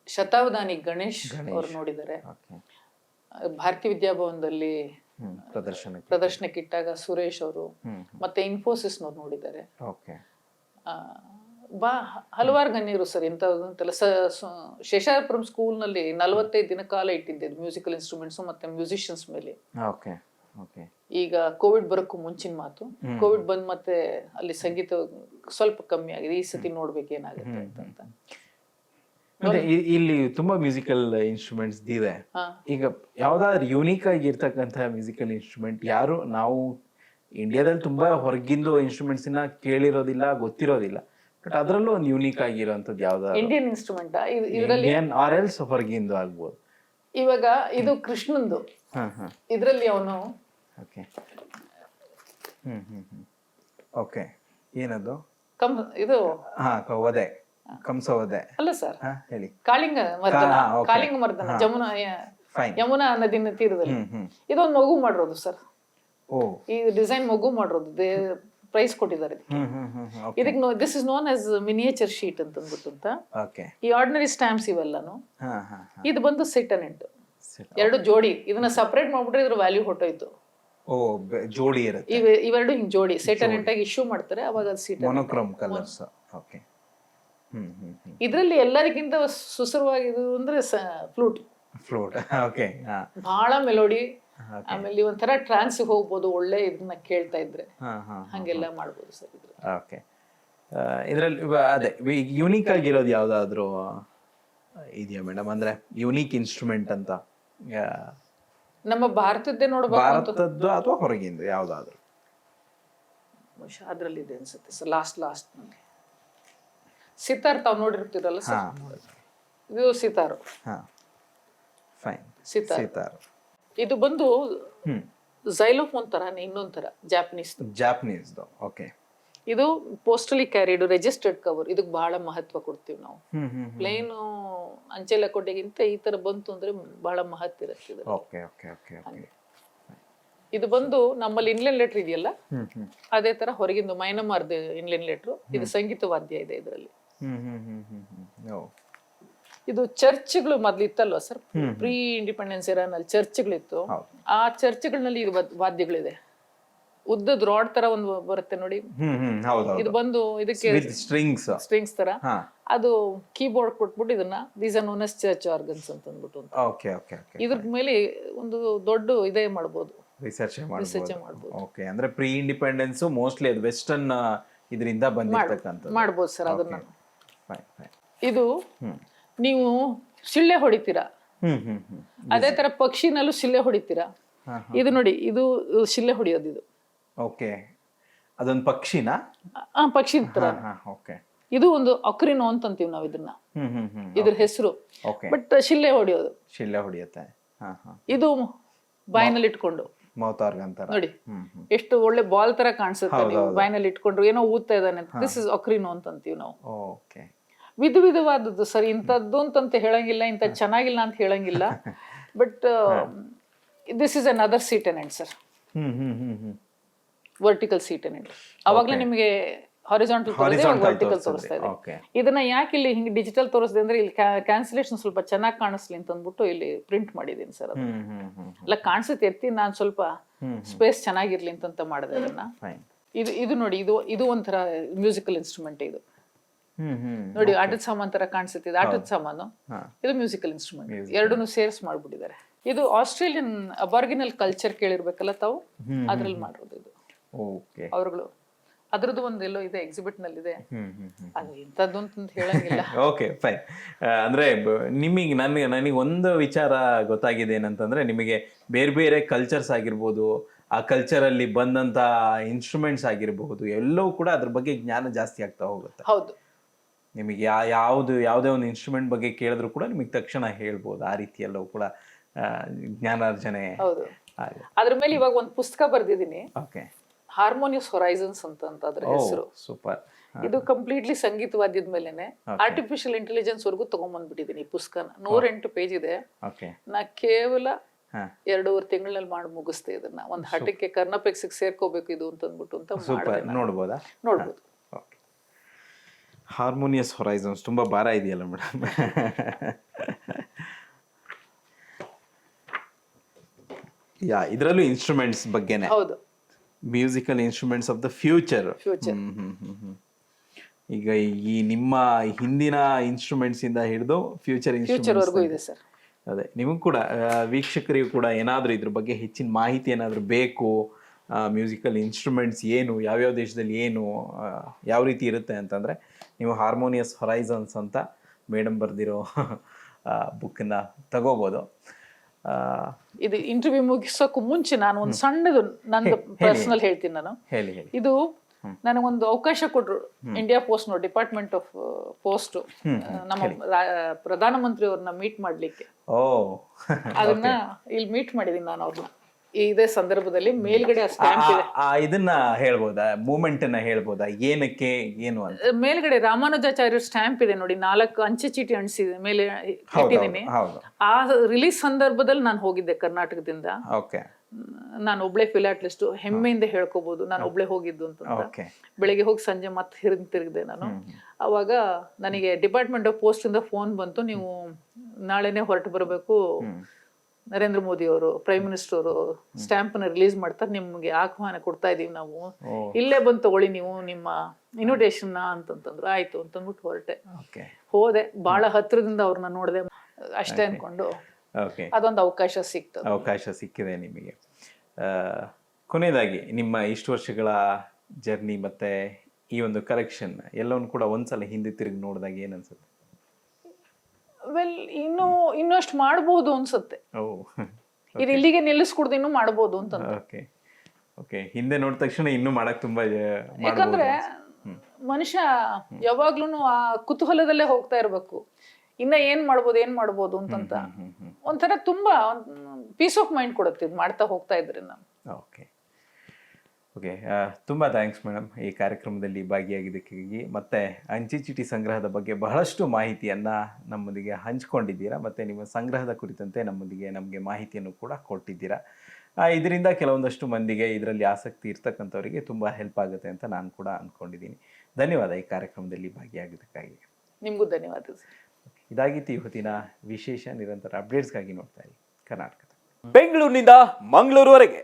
ಶತಾವಧಾನಿ ಗಣೇಶ್ ಅವ್ರು ನೋಡಿದ್ದಾರೆ ಭಾರತೀಯ ವಿದ್ಯಾಭವನದಲ್ಲಿ ಪ್ರದರ್ಶನ ಪ್ರದರ್ಶನಕ್ಕೆ ಇಟ್ಟಾಗ ಸುರೇಶ್ ಅವರು ಮತ್ತೆ ಇನ್ಫೋಸಿಸ್ನವ್ರು ನೋಡಿದ್ದಾರೆ ಬಾ ಹಲವಾರು ಗಣ್ಯರು ಸರ್ ಇಂಥದ್ದಂತೆಲ್ಲ ಸ ಶೇಷಾಪುರಂ ಸ್ಕೂಲ್ನಲ್ಲಿ ನಲವತ್ತೈದು ದಿನ ಕಾಲ ಇಟ್ಟಿದ್ದೆ ಮ್ಯೂಸಿಕಲ್ ಇನ್ಸ್ಟ್ರೂಮೆಂಟ್ಸ್ ಮತ್ತೆ ಮ್ಯೂಸಿಷಿಯನ್ಸ್ ಮೇಲೆ. Okay okay. ಈಗ ಕೋವಿಡ್ ಬರೋಕ್ಕೂ ಮುಂಚಿನ ಮಾತು. ಕೋವಿಡ್ ಬಂದ್ ಮತ್ತೆ ಅಲ್ಲಿ ಸಂಗೀತ ಸ್ವಲ್ಪ ಕಮ್ಮಿ ಆಗಿದೆ. ಈ ಸತಿ ನೋಡ್ಬೇಕು ಏನಾಗುತ್ತೆ ಅಂತ ಇಲ್ಲಿ ತುಂಬಾ ಮ್ಯೂಸಿಕಲ್ ಇನ್ಸ್ಟ್ರೂಮೆಂಟ್ಸ್ ಇದೆ. ಈಗ ಯಾವ್ದಾದ್ರು ಯೂನಿಕ್ ಆಗಿರ್ತಕ್ಕಂಥ ಮ್ಯೂಸಿಕಲ್ ಇನ್ಸ್ಟ್ರೂಮೆಂಟ್ ಯಾರು? ನಾವು ಇಂಡಿಯಾದಲ್ಲಿ ತುಂಬಾ ಹೊರಗಿಂದು ಇನ್ಸ್ಟ್ರೂಮೆಂಟ್ಸ್ನ ಕೇಳಿರೋದಿಲ್ಲ ಗೊತ್ತಿರೋದಿಲ್ಲ. ಬಟ್ ಅದರಲ್ಲೂ ಒಂದು ಯೂನಿಕ್ ಆಗಿರೋಂಥದ್ದು ಯಾವ್ದಾದ್ರು? ಇಂಡಿಯನ್ ಇನ್ಸ್ಟ್ರೂಮೆಂಟ್ ಇದರಲ್ಲಿ ಇಂಡಿಯನ್ ಆರ್ ಎಲ್ಸ್ ಹೊರಗಿಂದು ಆಗ್ಬೋದು. ಇವಾಗ ಇದು ಕೃಷ್ಣಂದು. ಇದರಲ್ಲಿ ಅವನು ಓಕೆ. ಹ್ಮ್ ಹ್ಮ್ ಹ್ಮ್. ಓಕೆ. ಏನದು? ಕಂ ಇದು ಹಾ ಒದೆ ಕಂಸ ಒದೆ ಅಲ್ಲ ಸರ್. ಹೇಳಿ. ಕಾಳಿಂಗ ಮರ್ದನ. ಕಾಳಿಂಗ ಮರ್ದನ ಜಮುನಾ ಯಮುನಾ ನದಿನ ತೀರದಲ್ಲಿ. ಇದೊಂದು ಮಗು ಮಾಡಿರೋದು ಸರ್. ಓ. ಈ ಡಿಸೈನ್ ಮಗು ಮಾಡಿರೋದು. ಪ್ರೈಸ್ ಕೊಟ್ಟಿದ್ದಾರೆ ಇದಕ್ಕೆ. ಇದಕ್ಕೆ this is known as miniature sheet ಅಂತ ಅಂದ್ಬಿಟ್ಟು ಅಂತ. ಓಕೆ ಈ ಆರ್ಡಿನರಿ ಸ್ಟ್ಯಾಂಪ್ಸ್ ಇವೆಲ್ಲನು. ಇದು ಬಂದು ಸೆಟನೆಂಟ್. ಎರಡು ಜೋಡಿ. ಇದನ್ನ ಸಪರೇಟ್ ಮಾಡ್ಬಿಟ್ರೆ ಇದ್ರ ವ್ಯಾಲ್ಯೂ ಹೊಟ್ಟೋಯ್ತು ಓ ಜೋಡಿ ಇರುತ್ತೆ. ಇವೆ ಇವೆರಡು ಹಿಂಗ್ ಜೋಡಿ. ಸೆಟನೆಂಟ್ ಆಗಿ ಇಶ್ಯೂ ಮಾಡ್ತಾರೆ ಅವಾಗ ಅದು ಸೀಟ್ ಮೊನೋಕ್ರೋಮ್ ಕಲರ್ಸ್ ಓಕೆ ಇದರಲ್ಲಿ ಎಲ್ಲರಿಗಿಂತ ಸುಸರವಾಗಿದ್ದು ಅಂದ್ರೆ ಫ್ಲೂಟ್ ಫ್ಲೂಟ್ ಓಕೆ ಬಹಳ ಮೆಲೋಡಿ. ಆಮೇಲೆ ಒಂಥರ ಟ್ರಾನ್ಸ್ ಹೋಗ್ಬೋದು ಒಳ್ಳೆ ಇದನ್ನ ಕೇಳ್ತಾ ಇದ್ರೆ. ಹಾ ಹಾ ಹಂಗೆಲ್ಲ ಮಾಡ್ಬೋದು ಸರ್ ಓಕೆ ಇದರಲ್ಲಿ ಅದೇ ಯುನೀಕ್ ಆಗಿರೋದು ಯಾವ್ದಾದ್ರು ಇದೆಯಾ ಮೇಡಮ್ ಅಂದ್ರೆ ಯುನೀಕ್ ಇನ್ಸ್ಟ್ರೂಮೆಂಟ್ ಅಂತ. ಯಾ, ನಮ್ಮ ಭಾರತದ್ದೇ ನೋಡಬಹುದು ಭಾರತದ್ದು ಅಥವಾ ಹೊರಗಿಂದ ಯಾವ್ದಾದ್ರು? ಅದ್ರಲ್ಲಿ ಇದೆ ಅನ್ಸುತ್ತೆ ಸರ್ ಲಾಸ್ಟ್ ಲಾಸ್ಟ್ನಲ್ಲಿ ಸಿತಾರ್ ತಾವ್ ನೋಡಿರ್ತೀರಲ್ಲ ಸರ್? ಇದು ಸಿತಾರು. ಹಾ ಫೈನ್ ಸಿತಾರ್. ಸೀತಾರ್. ಇದು ಬಂದು ಝೈಲೋಫೋನ್ ತರಾನೇ ತರ ಜಾಪನೀಸ್ ಜಾಪನೀಸ್ದು ಓಕೆ ಇದು ಪೋಸ್ಟಲಿ ಕ್ಯಾರಿಡ್ ರೆಜಿಸ್ಟರ್ಡ್ ಕವರ್ ಇದಕ್ಕೆ ಬಹಳ ಮಹತ್ವ ಕೊಡ್ತೀವಿ ನಾವು. ಪ್ಲೇನ್ ಅಂಚೆ ಲಕೋಟೆಗಿಂತ ಈ ತರ ಬಂತು ಅಂದ್ರೆ ಬಹಳ ಮಹತ್ವ ಇರುತ್ತೆ ಇದು ಬಂದು ನಮ್ಮಲ್ಲಿ ಇನ್ಲೆನ್ ಲೆಟರ್ ಇದೆಯಲ್ಲ? ಅದೇ ತರ ಹೊರಗಿಂದು ಮೈನಮಾರ್ದು ಇನ್ಲೆನ್ ಲೆಟರ್ ಇದು ಸಂಗೀತ ವಾದ್ಯ ಇದೆ ಇದರಲ್ಲಿ. ಇದು ಚರ್ಚ್ಗಳು ಮೊದ್ಲು ಇತ್ತಲ್ವಾ ಸರ್. ಪ್ರೀ ಇಂಡಿಪೆಂಡೆನ್ಸ್ ಇರಾನಲ್ಲಿ ಚರ್ಚ್ಗಳಿತ್ತು. ಆ ಚರ್ಚ್ಗಳಲ್ಲಿ ಇದು ವಾದ್- ವಾದ್ಯಗಳಿದೆ. ಉದ್ದದ ರಾಡ್ ತರ ಒಂದು ಬರುತ್ತೆ ನೋಡಿ. ಇದು ಬಂದು ಇದಕ್ಕೆ ಸ್ಟ್ರಿಂಗ್ಸ್ ಸ್ಟ್ರಿಂಗ್ಸ್ ತರ. ಅದು ಕೀಬೋರ್ಡ್ ಕೊಟ್ಬಿಟ್ಟು ಇದನ್ನ these are known as church organs ಅಂತ ಅಂದ್ಬಿಟ್ಟು ಓಕೆ ಓಕೆ ಓಕೆ ಇದ್ರ ಮೇಲೆ ಒಂದು ದೊಡ್ಡ ಇದೇ ಮಾಡ್ಬೋದು. ರಿಸರ್ಚ್ ಮಾಡ್ಬೋದು. ಓಕೆ ಅಂದ್ರೆ ಪ್ರೀ ಇಂಡಿಪೆಂಡೆನ್ಸ್ ಮೋಸ್ಟ್ಲಿ ಅದು ವೆಸ್ಟರ್ನ್ ಇದರಿಂದ ಬಂದಿರತಕ್ಕಂತ ಮಾಡ್ಬೋದು ಸರ್ ಅದನ್ನ. ಇದು ಹ್ಮ್. ನೀವು ಶಿಳ್ಳೆ ಹೊಡಿತೀರಾ. ಅದೇ ತರ ಪಕ್ಷಿನಲ್ಲೂ ಶಿಳ್ಳೆ ಹೊಡಿತೀರಾ. ಇದು ನೋಡಿ ಇದು ಶಿಳ್ಳೆ ಹೊಡಿಯೋದು ಇದು. ಓಕೆ. ಅದೊಂದು ಪಕ್ಷಿನಾ? ಪಕ್ಷಿ ತರ ಓಕೆ. ಇದು ಒಂದು ಅಕ್ರಿನೋ ಅಂತ ಅಂತೀವಿ ನಾವು ಇದನ್ನ. ಇದ್ರ ಹೆಸರು. ಬಟ್ ಶಿಲ್ಲೆ ಹೊಡಿಯೋದು. ಶಿಲ್ಲೆ ಹೊಡಿಯುತ್ತೆ. ಇದು ಬಾಯಿನಲ್ಲಿ ಇಟ್ಕೊಂಡು. ಮೌತ್ ಆರ್ಗನ್ ತರ ನೋಡಿ ಎಷ್ಟು ಒಳ್ಳೆ ಬಾಲ್ ತರ ಕಾಣಿಸುತ್ತೆ ನೀವು ಬೈನಲ್ಲಿ ಬಾಯ್ನಲ್ಲಿ ಇಟ್ಕೊಂಡ್ರು. ಏನೋ ಊದ್ತಾ ಇದ್ದಾನೆ ದಿಸ್ ಇಸ್ ಅಕ್ರಿನೋ ಅಂತಂತೀವಿ ನಾವು. ಓಕೆ. ವಿಧ ವಿಧವಾದದ್ದು. ಸರ್ ಇಂಥದ್ದು ಅಂತ ಹೇಳಂಗಿಲ್ಲ ಇಂಥ ಚೆನ್ನಾಗಿಲ್ಲ ಅಂತ ಹೇಳಂಗಿಲ್ಲ. But this is another sheet and sir vertical sheet and ಅವಾಗಲೇ ನಿಮಗೆ ಹಾರಿಜಾಂಟಲ್ ವರ್ಟಿಕಲ್. ತೋರಿಸ್ತಾ ಇದೆ. ಇದನ್ನ ಯಾಕೆ ಇಲ್ಲಿ ಹಿಂಗೆ ಡಿಜಿಟಲ್ ತೋರಿಸಿದೆ ಅಂದ್ರೆ ಇಲ್ಲಿ ಕ್ಯಾನ್ಸಲೇಷನ್ ಸ್ವಲ್ಪ ಚೆನ್ನಾಗಿ ಕಾಣಿಸ್ಲಿ ಅಂತ ಅಂದ್ಬಿಟ್ಟು ಇಲ್ಲಿ ಪ್ರಿಂಟ್ ಮಾಡಿದ್ದೀನಿ ಸರ್ ಅದು ಅಲ್ಲ ಕಾಣಿಸುತ್ತೆ ಎತ್ತಿ ನಾನು ಸ್ವಲ್ಪ. ಸ್ಪೇಸ್ ಚೆನ್ನಾಗಿರ್ಲಿ ಅಂತ ಮಾಡಿದೆ ಅದನ್ನ ಇದು ಇದು ನೋಡಿ ಇದು ಇದು ಒಂಥರ ಮ್ಯೂಸಿಕಲ್ ಇನ್ಸ್ಟ್ರೂಮೆಂಟ್ ಇದು. ನೋಡಿ ಆಟದ ಸಾಮಾನ್ ತರ ಕಾಣಿಸುತ್ತೆ ಇದು ಆಟದ ಸಾಮಾನು. ಇದು ಮ್ಯೂಸಿಕಲ್ ಇನ್ಸ್ಟ್ರೂಮೆಂಟ್ ಎರಡನ್ನೂ ಸೇರ್ಸ್ ಮಾಡ್ಬಿಟ್ಟಿದ್ದಾರೆ. ಇದು ಆಸ್ಟ್ರೇಲಿಯನ್ ಅಬಾರ್ಗಿನಲ್ ಕಲ್ಚರ್ ಕೇಳಿರ್ಬೇಕಲ್ಲ ತಾವು? ಅದ್ರಲ್ಲಿ ಮಾಡಿರೋದು ಇದು. ಅವ್ರುಗಳು. ಅದ್ರದ್ದು ಒಂದು ಎಲ್ಲೋ ಇದೆ ಎಕ್ಸಿಬಿಟ್ನಲ್ಲಿ ಇದೆ ಅದು ಇಂಥದ್ದು ಅಂತ ಹೇಳಂಗಿಲ್ಲ ಓಕೆ ಫೈನ್ ಅಂದ್ರೆ ನಿಮಗೆ ನನಗೆ ನನಗೆ ಒಂದು ವಿಚಾರ ಗೊತ್ತಾಗಿದೆ ಏನಂತಂದ್ರೆ ನಿಮಗೆ ಬೇರೆ ಬೇರೆ ಕಲ್ಚರ್ಸ್ ಆಗಿರ್ಬೋದು ಆ ಕಲ್ಚರಲ್ಲಿ ಬಂದಂತ ಇನ್ಸ್ಟ್ರೂಮೆಂಟ್ಸ್ ಆಗಿರಬಹುದು ಎಲ್ಲವೂ ಕೂಡ ಅದ್ರ ಬಗ್ಗೆ ಜ್ಞಾನ ಜಾಸ್ತಿ ಆಗ್ತಾ ಹೋಗುತ್ತೆ. ಹೌದು. ನಿಮಗೆ ಯಾ ಯಾವುದು ಯಾವುದೇ ಒಂದು ಇನ್ಸ್ಟ್ರೂಮೆಂಟ್ ಬಗ್ಗೆ ಕೇಳಿದ್ರು ಕೂಡ ನಿಮಗೆ ತಕ್ಷಣ ಹೇಳ್ಬೋದು. ಆ ರೀತಿಯಲ್ಲೂ ಕೂಡ ಜ್ಞಾನಾರ್ಜನೆ ಹೌದು. ಅದ್ರ ಮೇಲೆ ಇವಾಗ ಒಂದು ಪುಸ್ತಕ ಬರ್ದಿದ್ದೀನಿ. ಓಕೆ. ಹಾರ್ಮೋನಿಯಸ್ ಹೊರೈಸನ್ಸ್ ಅಂತ ಅದ್ರ ಹೆಸರು. ಸೂಪರ್. ಇದು ಕಂಪ್ಲೀಟ್ಲಿ ಸಂಗೀತವಾದ್ಯದ ಮೇಲೆನೆ ಆರ್ಟಿಫಿಷಿಯಲ್ ಇಂಟೆಲಿಜೆನ್ಸ್ ವರ್ಗೂ ತಗೊಂಡ್ಬಂದ್ಬಿಟ್ಟಿದ್ದೀನಿ ಈ ಪುಸ್ತಕನ ನೂರೆಂಟು ಪೇಜ್ ಇದೆ. ಓಕೆ. ನಾ ಕೇವಲ ಎರಡೂವರೆ ತಿಂಗಳಲ್ಲಿ ಮಾಡಿ ಮುಗಿಸ್ತೇ ಇದನ್ನ. ಒಂದು ಹಠಕ್ಕೆ ಕರ್ನಪೆಕ್ಸಿಗೆ ಸೇರ್ಕೋಬೇಕು ಇದು ಅಂತ ಅಂದ್ಬಿಟ್ಟು ಅಂತ. ನೋಡ್ಬೋದಾ? ನೋಡ್ಬೋದು. ಹಾರ್ಮೋನಿಯಸ್ ಹೊರೈಸನ್ಸ್ ತುಂಬ ಭಾರ ಇದೆಯಲ್ಲ ಮೇಡಮ್. ಯಾ ಇದರಲ್ಲೂ ಇನ್ಸ್ಟ್ರೂಮೆಂಟ್ಸ್ ಬಗ್ಗೆನೇ? ಹೌದು. Musical instruments of the future Future. ಈಗ ಈ ನಿಮ್ಮ ಹಿಂದಿನ ಇನ್ಸ್ಟ್ರೂಮೆಂಟ್ಸ್ ಇಂದ ಹಿಡಿದು ಫ್ಯೂಚರ್ ಫ್ಯೂಚರ್ ವರ್ಗೂ ಇದೆ ಸರ್ ಅದೇ ನಿಮಗೂ ಕೂಡ ವೀಕ್ಷಕರಿಗೂ ಕೂಡ ಏನಾದರೂ ಇದ್ರ ಬಗ್ಗೆ ಹೆಚ್ಚಿನ ಮಾಹಿತಿ ಏನಾದರೂ ಬೇಕು? ಮ್ಯೂಸಿಕಲ್ ಇನ್ಸ್ಟ್ರೂಮೆಂಟ್ಸ್ ಏನು ಯಾವ್ಯಾವ ದೇಶದಲ್ಲಿ ಏನು ಯಾವ ರೀತಿ ಇರುತ್ತೆ ಅಂತಂದರೆ ನೀವು ಹಾರ್ಮೋನಿಯಸ್ ಹೊರೈಸನ್ಸ್ ಅಂತ ಮೇಡಮ್ ಬರೆದಿರೋ ಬುಕ್ಕನ್ನ ತಗೋಬೋದು. ಆ, ಇದು ಇಂಟರ್ವ್ಯೂ ಮುಗಿಸೋಕ್ಕೂ ಮುಂಚೆ ನಾನು ಒಂದು ಸಣ್ಣದು ನಂದು ಪರ್ಸನಲ್ ಹೇಳ್ತೀನಿ ನಾನು. ಹೇಳಿ ಹೇಳಿ. ಇದು ನನಗೊಂದು ಅವಕಾಶ ಕೊಟ್ಟರು India post department of post ನಮ್ಮ ಪ್ರಧಾನಮಂತ್ರಿ ಅವ್ರನ್ನ ಮೀಟ್ ಮಾಡ್ಲಿಕ್ಕೆ. ಓ. ಅದನ್ನ ಇಲ್ಲಿ ಮೀಟ್ ಮಾಡಿದೀನಿ ನಾನು ಅವ್ರನ್ನ ಇದೇ ಸಂದರ್ಭದಲ್ಲಿ ಮೇಲ್ಗಡೆ ಆ ಸ್ಟ್ಯಾಂಪ್ ಇದೆ. ಆ, ಇದನ್ನ ಹೇಳ್ಬೋದಾ? ಮೂಮೆಂಟ್ ಅನ್ನ ಹೇಳ್ಬೋದಾ? ಏನಕ್ಕೆ ಏನು ಅಂತ? ಮೇಲ್ಗಡೆ ರಾಮಾನುಜಾಚಾರ್ಯ ಸ್ಟ್ಯಾಂಪ್ ಇದೆ ನೋಡಿ ನಾಲ್ಕು ಅಂಚೆ ಚೀಟಿ ಅಂಟಿಸಿದೆ ಮೇಲೆ ಇಟ್ಟಿದ್ದೀನಿ. ಹೌದು. ಆ ರಿಲೀಸ್ ಸಂದರ್ಭದಲ್ಲಿ ನಾನು ಹೋಗಿದ್ದೆ ಕರ್ನಾಟಕದಿಂದ. ಓಕೆ ನಾನು ಒಬ್ಳೆ ಫಿಲಾಟ್ಲಿಸ್ಟ್ ಹೆಮ್ಮೆಯಿಂದ ಹೇಳ್ಕೋಬಹುದು ನಾನು ಒಬ್ಳೆ ಹೋಗಿದ್ದು ಅಂತ. ಓಕೆ ಬೆಳಿಗ್ಗೆ ಹೋಗಿ ಸಂಜೆ ಮತ್ತೆ ಹಿಂತಿರುಗಿದೆ ನಾನು. ಅವಾಗ ನನಗೆ ಡಿಪಾರ್ಟ್ಮೆಂಟ್ ಆಫ್ ಪೋಸ್ಟ್ ಇಂದ ಫೋನ್ ಬಂತು ನೀವು ನಾಳೆನೆ ಹೊರಟು ಬರಬೇಕು. ನರೇಂದ್ರ ಮೋದಿ ಅವರು ಪ್ರೈಮ್ ಮಿನಿಸ್ಟರ್ ಅವರು ಸ್ಟ್ಯಾಂಪ್ನ ರಿಲೀಸ್ ಮಾಡ್ತಾರೆ ನಿಮ್ಗೆ ಆಹ್ವಾನ ಕೊಡ್ತಾ ಇದೀವಿ ನಾವು. ಇಲ್ಲೇ ಬಂದು ತಗೊಳ್ಳಿ ನೀವು ನಿಮ್ಮ ಇನ್ವಿಟೇಷನ್ ಅಂತಂತಂದ್ರು ಆಯ್ತು ಅಂತಂದ್ಬಿಟ್ಟು ಹೊರಟೆ. ಓಕೆ. ಹೋದೆ. ಬಹಳ ಹತ್ರದಿಂದ ಅವ್ರನ್ನ ನೋಡಿದೆ. ಅಷ್ಟೇ ಅನ್ಕೊಂಡು ಅದೊಂದು ಅವಕಾಶ ಸಿಕ್ತು ಅವಕಾಶ ಸಿಕ್ಕಿದೆ ನಿಮಗೆ. ಕೊನೆಯದಾಗಿ ನಿಮ್ಮ ಇಷ್ಟು ವರ್ಷಗಳ ಜರ್ನಿ ಮತ್ತೆ ಈ ಒಂದು ಕಲೆಕ್ಷನ್ ಎಲ್ಲವನ್ನು ಕೂಡ ಒಂದ್ಸಲ ಹಿಂದೆ ತಿರುಗಿ ನೋಡಿದಾಗ ಏನ್ ಅನ್ಸುತ್ತೆ? ವೆಲ್ ಇನ್ನು ಇನ್ನಷ್ಟು ಮಾಡಬಹುದು ಅನ್ಸುತ್ತೆ. ಇದು ಇಲ್ಲಿಗೆ ನಿಲ್ಲಿಸ್ಕೊಡ್ದು ಇನ್ನೂ ಮಾಡ್ಬೋದು ಅಂತ ಓಕೆ ಓಕೆ ಹಿಂದೆ ನೋಡಿದ ತಕ್ಷಣ ಇನ್ನೂ ಮಾಡಕ್ ತುಂಬಾ ಯಾಕಂದ್ರೆ ಮನುಷ್ಯ ಯಾವಾಗ್ಲೂ ಆ ಕುತೂಹಲದಲ್ಲೇ ಹೋಗ್ತಾ ಇರ್ಬೇಕು. ಇನ್ನ ಏನ್ ಮಾಡ್ಬೋದು ಏನ್ ಮಾಡ್ಬೋದು ಅಂತಂತ. ಒಂಥರ ತುಂಬಾ ಪೀಸ್ ಆಫ್ ಮೈಂಡ್ ಕೊಡುತ್ತೆ ಇದು ಮಾಡ್ತಾ ಹೋಗ್ತಾ ಇದ್ರೆ ನಾನು ಓಕೆ ಓಕೆ ತುಂಬ ಥ್ಯಾಂಕ್ಸ್ ಮೇಡಮ್ ಈ ಕಾರ್ಯಕ್ರಮದಲ್ಲಿ ಭಾಗಿಯಾಗಿದ್ದಕ್ಕಾಗಿ ಮತ್ತು ಅಂಚೆ ಚೀಟಿ ಸಂಗ್ರಹದ ಬಗ್ಗೆ ಬಹಳಷ್ಟು ಮಾಹಿತಿಯನ್ನು ನಮ್ಮೊಂದಿಗೆ ಹಂಚ್ಕೊಂಡಿದ್ದೀರಾ ಮತ್ತು ನಿಮ್ಮ ಸಂಗ್ರಹದ ಕುರಿತಂತೆ ನಮ್ಮೊಂದಿಗೆ ನಮಗೆ ಮಾಹಿತಿಯನ್ನು ಕೂಡ ಕೊಟ್ಟಿದ್ದೀರಾ. ಇದರಿಂದ ಕೆಲವೊಂದಷ್ಟು ಮಂದಿಗೆ ಇದರಲ್ಲಿ ಆಸಕ್ತಿ ಇರ್ತಕ್ಕಂಥವರಿಗೆ ತುಂಬ ಹೆಲ್ಪ್ ಆಗುತ್ತೆ ಅಂತ ನಾನು ಕೂಡ ಅಂದ್ಕೊಂಡಿದ್ದೀನಿ ಧನ್ಯವಾದ ಈ ಕಾರ್ಯಕ್ರಮದಲ್ಲಿ ಭಾಗಿಯಾಗಿದ್ದಕ್ಕಾಗಿ. ನಿಮಗೂ ಧನ್ಯವಾದ ಸರ್ ಇದಾಗಿತ್ತು ಇವತ್ತಿನ ವಿಶೇಷ ನಿರಂತರ ಅಪ್ಡೇಟ್ಸ್ಗಾಗಿ ನೋಡ್ತಾ ಇರಿ. ಕರ್ನಾಟಕದ ಬೆಂಗಳೂರಿನಿಂದ ಮಂಗಳೂರುವರೆಗೆ